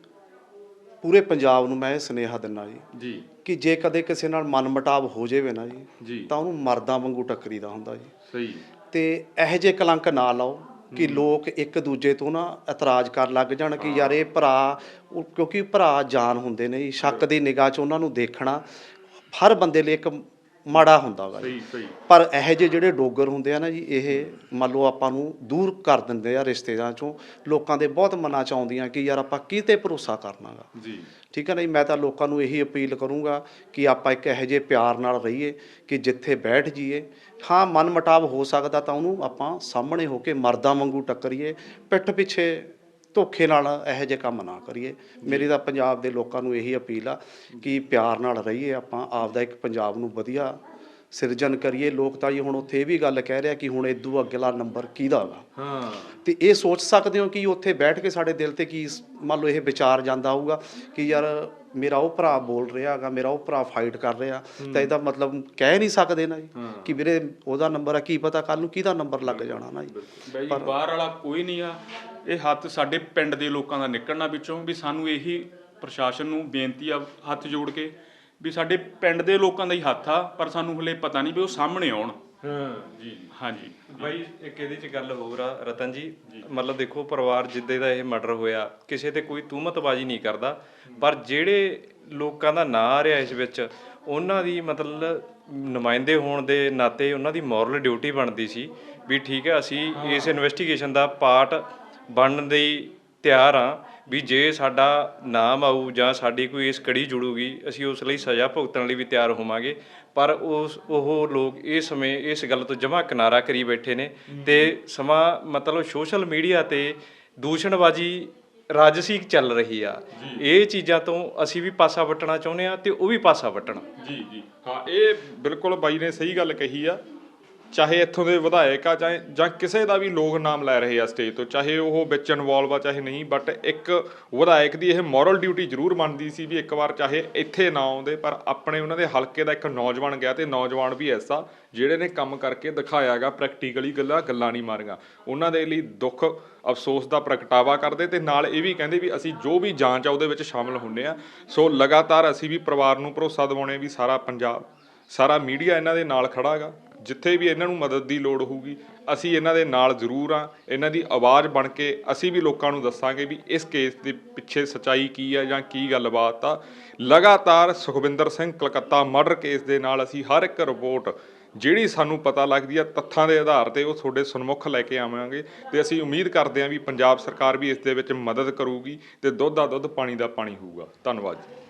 ਪੂਰੇ ਪੰਜਾਬ ਨੂੰ ਮੈਂ ਇਹ ਸੁਨੇਹਾ ਦਿੰਦਾ ਜੀ। ਜੀ। ਕਿ ਜੇ ਕਦੇ ਕਿਸੇ ਨਾਲ ਮਨਮਟਾਵ ਹੋ ਜਾਵੇ ਨਾ ਜੀ ਜੀ। ਤਾਂ ਉਹਨੂੰ ਮਰਦਾਂ ਵਾਂਗੂ ਟੱਕਰੀਦਾ ਹੁੰਦਾ ਜੀ। ਸਹੀ। ਤੇ ਇਹੋ ਜਿਹੇ ਕਲੰਕ ਨਾ ਲਾਓ। ਕਿ ਲੋਕ ਇੱਕ ਦੂਜੇ ਤੋਂ ਨਾ ਇਤਰਾਜ਼ ਕਰਨ ਲੱਗ ਜਾਣ ਕਿ ਯਾਰ ਇਹ ਭਰਾ ਉਹ- ਕਿਉਂਕਿ ਭਰਾ ਜਾਨ ਹੁੰਦੇ ਨੇ ਜੀ ਸ਼ੱਕ ਦੀ ਨਿਗਾਹ 'ਚ ਉਹਨਾਂ ਨੂੰ ਦੇਖਣਾ ਹਰ ਬੰਦੇ ਲਈ ਇੱਕ ਮਾੜਾ ਹੁੰਦਾ ਗਾ ਸਹੀ ਸਹੀ। ਪਰ ਇਹੋ ਜਿਹੇ ਜਿਹੜੇ ਡੋਗਰ ਹੁੰਦੇ ਆ ਨਾ ਜੀ ਇਹ ਮੰਨ ਲਓ ਆਪਾਂ ਨੂੰ ਦੂਰ ਕਰ ਦਿੰਦੇ ਆ ਰਿਸ਼ਤੇਦਾਰਾਂ ਚੋਂ ਲੋਕਾਂ ਦੇ ਬਹੁਤ ਮਨਾਂ ਚ ਆਉਂਦੀਆਂ ਕਿ ਯਾਰ ਆਪਾਂ ਕਿਤੇ ਭਰੋਸਾ ਕਰਨਾਗਾ। ਜੀ। ਠੀਕ ਹੈ ਨਾ ਜੀ ਮੈਂ ਤਾਂ ਲੋਕਾਂ ਨੂੰ ਇਹੀ ਅਪੀਲ ਕਰੂੰਗਾ ਕਿ ਆਪਾਂ ਇੱਕ ਇਹੋ ਜਿਹੇ ਪਿਆਰ ਨਾਲ ਰਹੀਏ ਕਿ ਜਿੱਥੇ ਬੈਠ ਜਾਈਏ। ਹਾਂ ਮਨ ਮਟਾਵ ਹੋ ਸਕਦਾ ਤਾਂ ਉਹਨੂੰ ਆਪਾਂ ਸਾਹਮਣੇ ਹੋ ਕੇ ਮਰਦਾਂ ਵਾਂਗੂ ਟੱਕਰੀਏ ਪਿੱਠ ਪਿੱਛੇ ਧੋਖੇ ਨਾਲ ਇਹੋ ਜਿਹੇ ਕੰਮ ਨਾ ਕਰੀਏ। ਮੇਰੀ ਤਾਂ ਪੰਜਾਬ ਦੇ ਲੋਕਾਂ ਨੂੰ ਇਹੀ ਅਪੀਲ ਆ ਕਿ ਪਿਆਰ ਨਾਲ ਰਹੀਏ ਆਪਾਂ ਆਪਦਾ ਇੱਕ ਪੰਜਾਬ ਨੂੰ ਵਧੀਆ ਸਿਰਜਣ ਕਰੀਏ। ਲੋਕ ਤਾਂ ਜੀ ਹੁਣ ਉੱਥੇ ਇਹ ਵੀ ਗੱਲ ਕਹਿ ਰਿਹਾ ਕਿ ਹੁਣ ਇਦੋਂ ਅਗਲਾ ਨੰਬਰ ਕਿਹਦਾ ਵਾ? ਹਾਂ। ਤੇ ਇਹ ਸੋਚ ਸਕਦੇ ਹੋ ਕਿ ਉੱਥੇ ਬੈਠ ਕੇ ਸਾਡੇ ਦਿਲ ਤੇ ਕੀ ਮੰਨ ਲਓ ਇਹ ਵਿਚਾਰ ਜਾਂਦਾ ਹੋਊਗਾ ਕਿ ਯਾਰ ਮੇਰਾ ਉਹ ਭਰਾ ਬੋਲ ਰਿਹਾ ਹੈਗਾ ਮੇਰਾ ਉਹ ਭਰਾ ਫਾਈਟ ਕਰ ਰਿਹਾ। ਤਾਂ ਇਹਦਾ ਮਤਲਬ ਕਹਿ ਨਹੀਂ ਸਕਦੇ ਨਾ ਜੀ ਕਿ ਵੀਰੇ ਉਹਦਾ ਨੰਬਰ ਆ ਕੀ ਪਤਾ ਕੱਲ ਨੂੰ ਕਿਹਦਾ ਨੰਬਰ ਲੱਗ ਜਾਣਾ ਨਾ ਜੀ। ਬਾਈ ਜੀ ਬਾਹਰ ਵਾਲਾ ਕੋਈ ਨਹੀਂ ਆ। ਇਹ ਹੱਥ ਸਾਡੇ ਪਿੰਡ ਦੇ ਲੋਕਾਂ ਦਾ ਨਿਕਲਣਾ ਵਿੱਚੋਂ ਵੀ ਸਾਨੂੰ ਇਹੀ ਪ੍ਰਸ਼ਾਸਨ ਨੂੰ ਬੇਨਤੀ ਆ ਹੱਥ ਜੋੜ ਕੇ ਵੀ ਸਾਡੇ ਪਿੰਡ ਦੇ ਲੋਕਾਂ ਦਾ ਹੀ ਹੱਥ ਆ ਪਰ ਸਾਨੂੰ ਹਲੇ ਪਤਾ ਨਹੀਂ ਵੀ ਉਹ ਸਾਹਮਣੇ ਆਉਣ। ਹਾਂ। ਜੀ ਹਾਂਜੀ। ਬਾਈ ਇੱਕ ਇਹਦੇ ਚ ਗੱਲ ਹੋਰ ਆ? ਰਤਨ ਜੀ ਮਤਲਬ ਦੇਖੋ ਪਰਿਵਾਰ ਜਿੱਦੇ ਦਾ ਇਹ ਮਰਡਰ ਹੋਇਆ ਕਿਸੇ ਤੇ ਕੋਈ ਤੂਮਤਬਾਜ਼ੀ ਨਹੀਂ ਕਰਦਾ ਪਰ ਜਿਹੜੇ ਲੋਕਾਂ ਦਾ ਨਾਂ ਆ ਰਿਹਾ ਇਸ ਵਿੱਚ ਉਹਨਾਂ ਦੀ ਮਤਲਬ ਨੁਮਾਇੰਦੇ ਹੋਣ ਦੇ ਨਾਤੇ ਉਹਨਾਂ ਦੀ ਮੋਰਲ ਡਿਊਟੀ ਬਣਦੀ ਸੀ ਵੀ ਠੀਕ ਹੈ ਅਸੀਂ ਇਸ ਇਨਵੈਸਟੀਗੇਸ਼ਨ ਦਾ ਪਾਰਟ ਬਣਨ ਦੀ ਤਿਆਰ ਆ ਵੀ ਜੇ ਸਾਡਾ ਨਾਮ ਆਊ ਜਾਂ ਸਾਡੀ ਕੋਈ ਇਸ ਕੜੀ ਜੁੜੂਗੀ ਅਸੀਂ ਉਸ ਲਈ ਸਜ਼ਾ ਭੁਗਤਣ ਲਈ ਵੀ ਤਿਆਰ ਹੋਵਾਂਗੇ। ਪਰ ਉਸ ਉਹ ਲੋਕ ਇਸ ਸਮੇਂ ਇਸ ਗੱਲ ਤੋਂ ਜਮਾ ਕਿਨਾਰਾ ਕਰੀ ਬੈਠੇ ਨੇ ਤੇ ਸਮਾਂ ਮਤਲਬ ਸੋਸ਼ਲ ਮੀਡੀਆ ਤੇ ਦੂਸ਼ਣਬਾਜ਼ੀ ਰਾਜਸੀ ਚੱਲ ਰਹੀ ਆ। ਇਹ ਚੀਜ਼ਾਂ ਤੋਂ ਅਸੀਂ ਵੀ ਪਾਸਾ ਵਟਣਾ ਚਾਹੁੰਦੇ ਆ ਤੇ ਉਹ ਵੀ ਪਾਸਾ ਵਟਣ। ਜੀ ਜੀ। ਹਾਂ ਇਹ ਬਿਲਕੁਲ ਬਾਈ ਨੇ ਸਹੀ ਗੱਲ ਕਹੀ ਆ ਚਾਹੇ ਇੱਥੋਂ ਦੇ ਵਿਧਾਇਕ ਆ ਚਾਹੇ ਜਾਂ ਕਿਸੇ ਦਾ ਵੀ ਲੋਕ ਨਾਮ ਲੈ ਰਹੇ ਆ ਸਟੇਜ ਤੋਂ, ਚਾਹੇ ਉਹ ਵਿੱਚ ਇਨਵੋਲਵ ਆ, ਚਾਹੇ ਨਹੀਂ ਬਟ ਇੱਕ ਵਿਧਾਇਕ ਦੀ ਇਹ ਮੋਰਲ ਡਿਊਟੀ ਜ਼ਰੂਰ ਬਣਦੀ ਸੀ ਵੀ ਇੱਕ ਵਾਰ ਚਾਹੇ ਇੱਥੇ ਨਾ ਆਉਂਦੇ, ਪਰ ਆਪਣੇ ਉਹਨਾਂ ਦੇ ਹਲਕੇ ਦਾ ਇੱਕ ਨੌਜਵਾਨ ਗਿਆ ਤੇ ਨੌਜਵਾਨ ਵੀ ਐਸਾ, ਜਿਹੜੇ ਨੇ ਕੰਮ ਕਰਕੇ ਦਿਖਾਇਆਗਾ ਪ੍ਰੈਕਟੀਕਲੀ ਗੱਲਾਂ ਗੱਲਾਂ ਨਹੀਂ ਮਾਰੀਆਂ। ਉਹਨਾਂ ਦੇ ਲਈ ਦੁੱਖ ਅਫਸੋਸ ਦਾ ਪ੍ਰਗਟਾਵਾ ਕਰਦੇ ਤੇ ਨਾਲ ਇਹ ਵੀ ਕਹਿੰਦੇ ਵੀ ਅਸੀਂ ਜੋ ਵੀ ਜਾਂਚ ਆ ਉਹਦੇ ਵਿੱਚ ਸ਼ਾਮਲ ਹੁੰਨੇ ਆ। ਸੋ ਲਗਾਤਾਰ ਅਸੀਂ ਵੀ ਪਰਿਵਾਰ ਨੂੰ ਭਰੋਸਾ ਦਿਵਾਉਣੇ ਵੀ ਸਾਰਾ ਪੰਜਾਬ ਸਾਰਾ ਮੀਡੀਆ ਇਹਨਾਂ ਦੇ ਨਾਲ ਖੜਾਗਾ ਜਿੱਥੇ ਵੀ ਇਹਨਾਂ ਨੂੰ ਮਦਦ ਦੀ ਲੋੜ ਹੋਊਗੀ, ਅਸੀਂ ਇਹਨਾਂ ਦੇ ਨਾਲ ਜ਼ਰੂਰ ਆ ਇਹਨਾਂ ਦੀ ਆਵਾਜ਼ ਬਣ ਕੇ ਅਸੀਂ ਵੀ ਲੋਕਾਂ ਨੂੰ ਦੱਸਾਂਗੇ ਵੀ ਇਸ ਕੇਸ ਦੇ ਪਿੱਛੇ ਸਚਾਈ ਕੀ ਆ ਜਾਂ ਕੀ ਗੱਲਬਾਤ ਆ। ਲਗਾਤਾਰ ਸੁਖਵਿੰਦਰ ਸਿੰਘ ਕਲਕੱਤਾ ਮਰਡਰ ਕੇਸ ਦੇ ਨਾਲ ਅਸੀਂ ਹਰ ਇੱਕ ਰਿਪੋਰਟ ਜਿਹੜੀ ਸਾਨੂੰ ਪਤਾ ਲੱਗਦੀ ਆ, ਤੱਥਾਂ ਦੇ ਆਧਾਰ ਤੇ ਉਹ ਤੁਹਾਡੇ ਸਨਮੁਖ ਲੈ ਕੇ ਆਵਾਂਗੇ ਤੇ ਅਸੀਂ ਉਮੀਦ ਕਰਦੇ ਹਾਂ ਵੀ ਪੰਜਾਬ ਸਰਕਾਰ ਵੀ ਇਸ ਦੇ ਵਿੱਚ ਮਦਦ ਕਰੂਗੀ ਤੇ ਦੁੱਧ ਦਾ ਦੁੱਧ, ਪਾਣੀ ਦਾ ਪਾਣੀ ਹੋਊਗਾ। ਧੰਨਵਾਦ ਜੀ।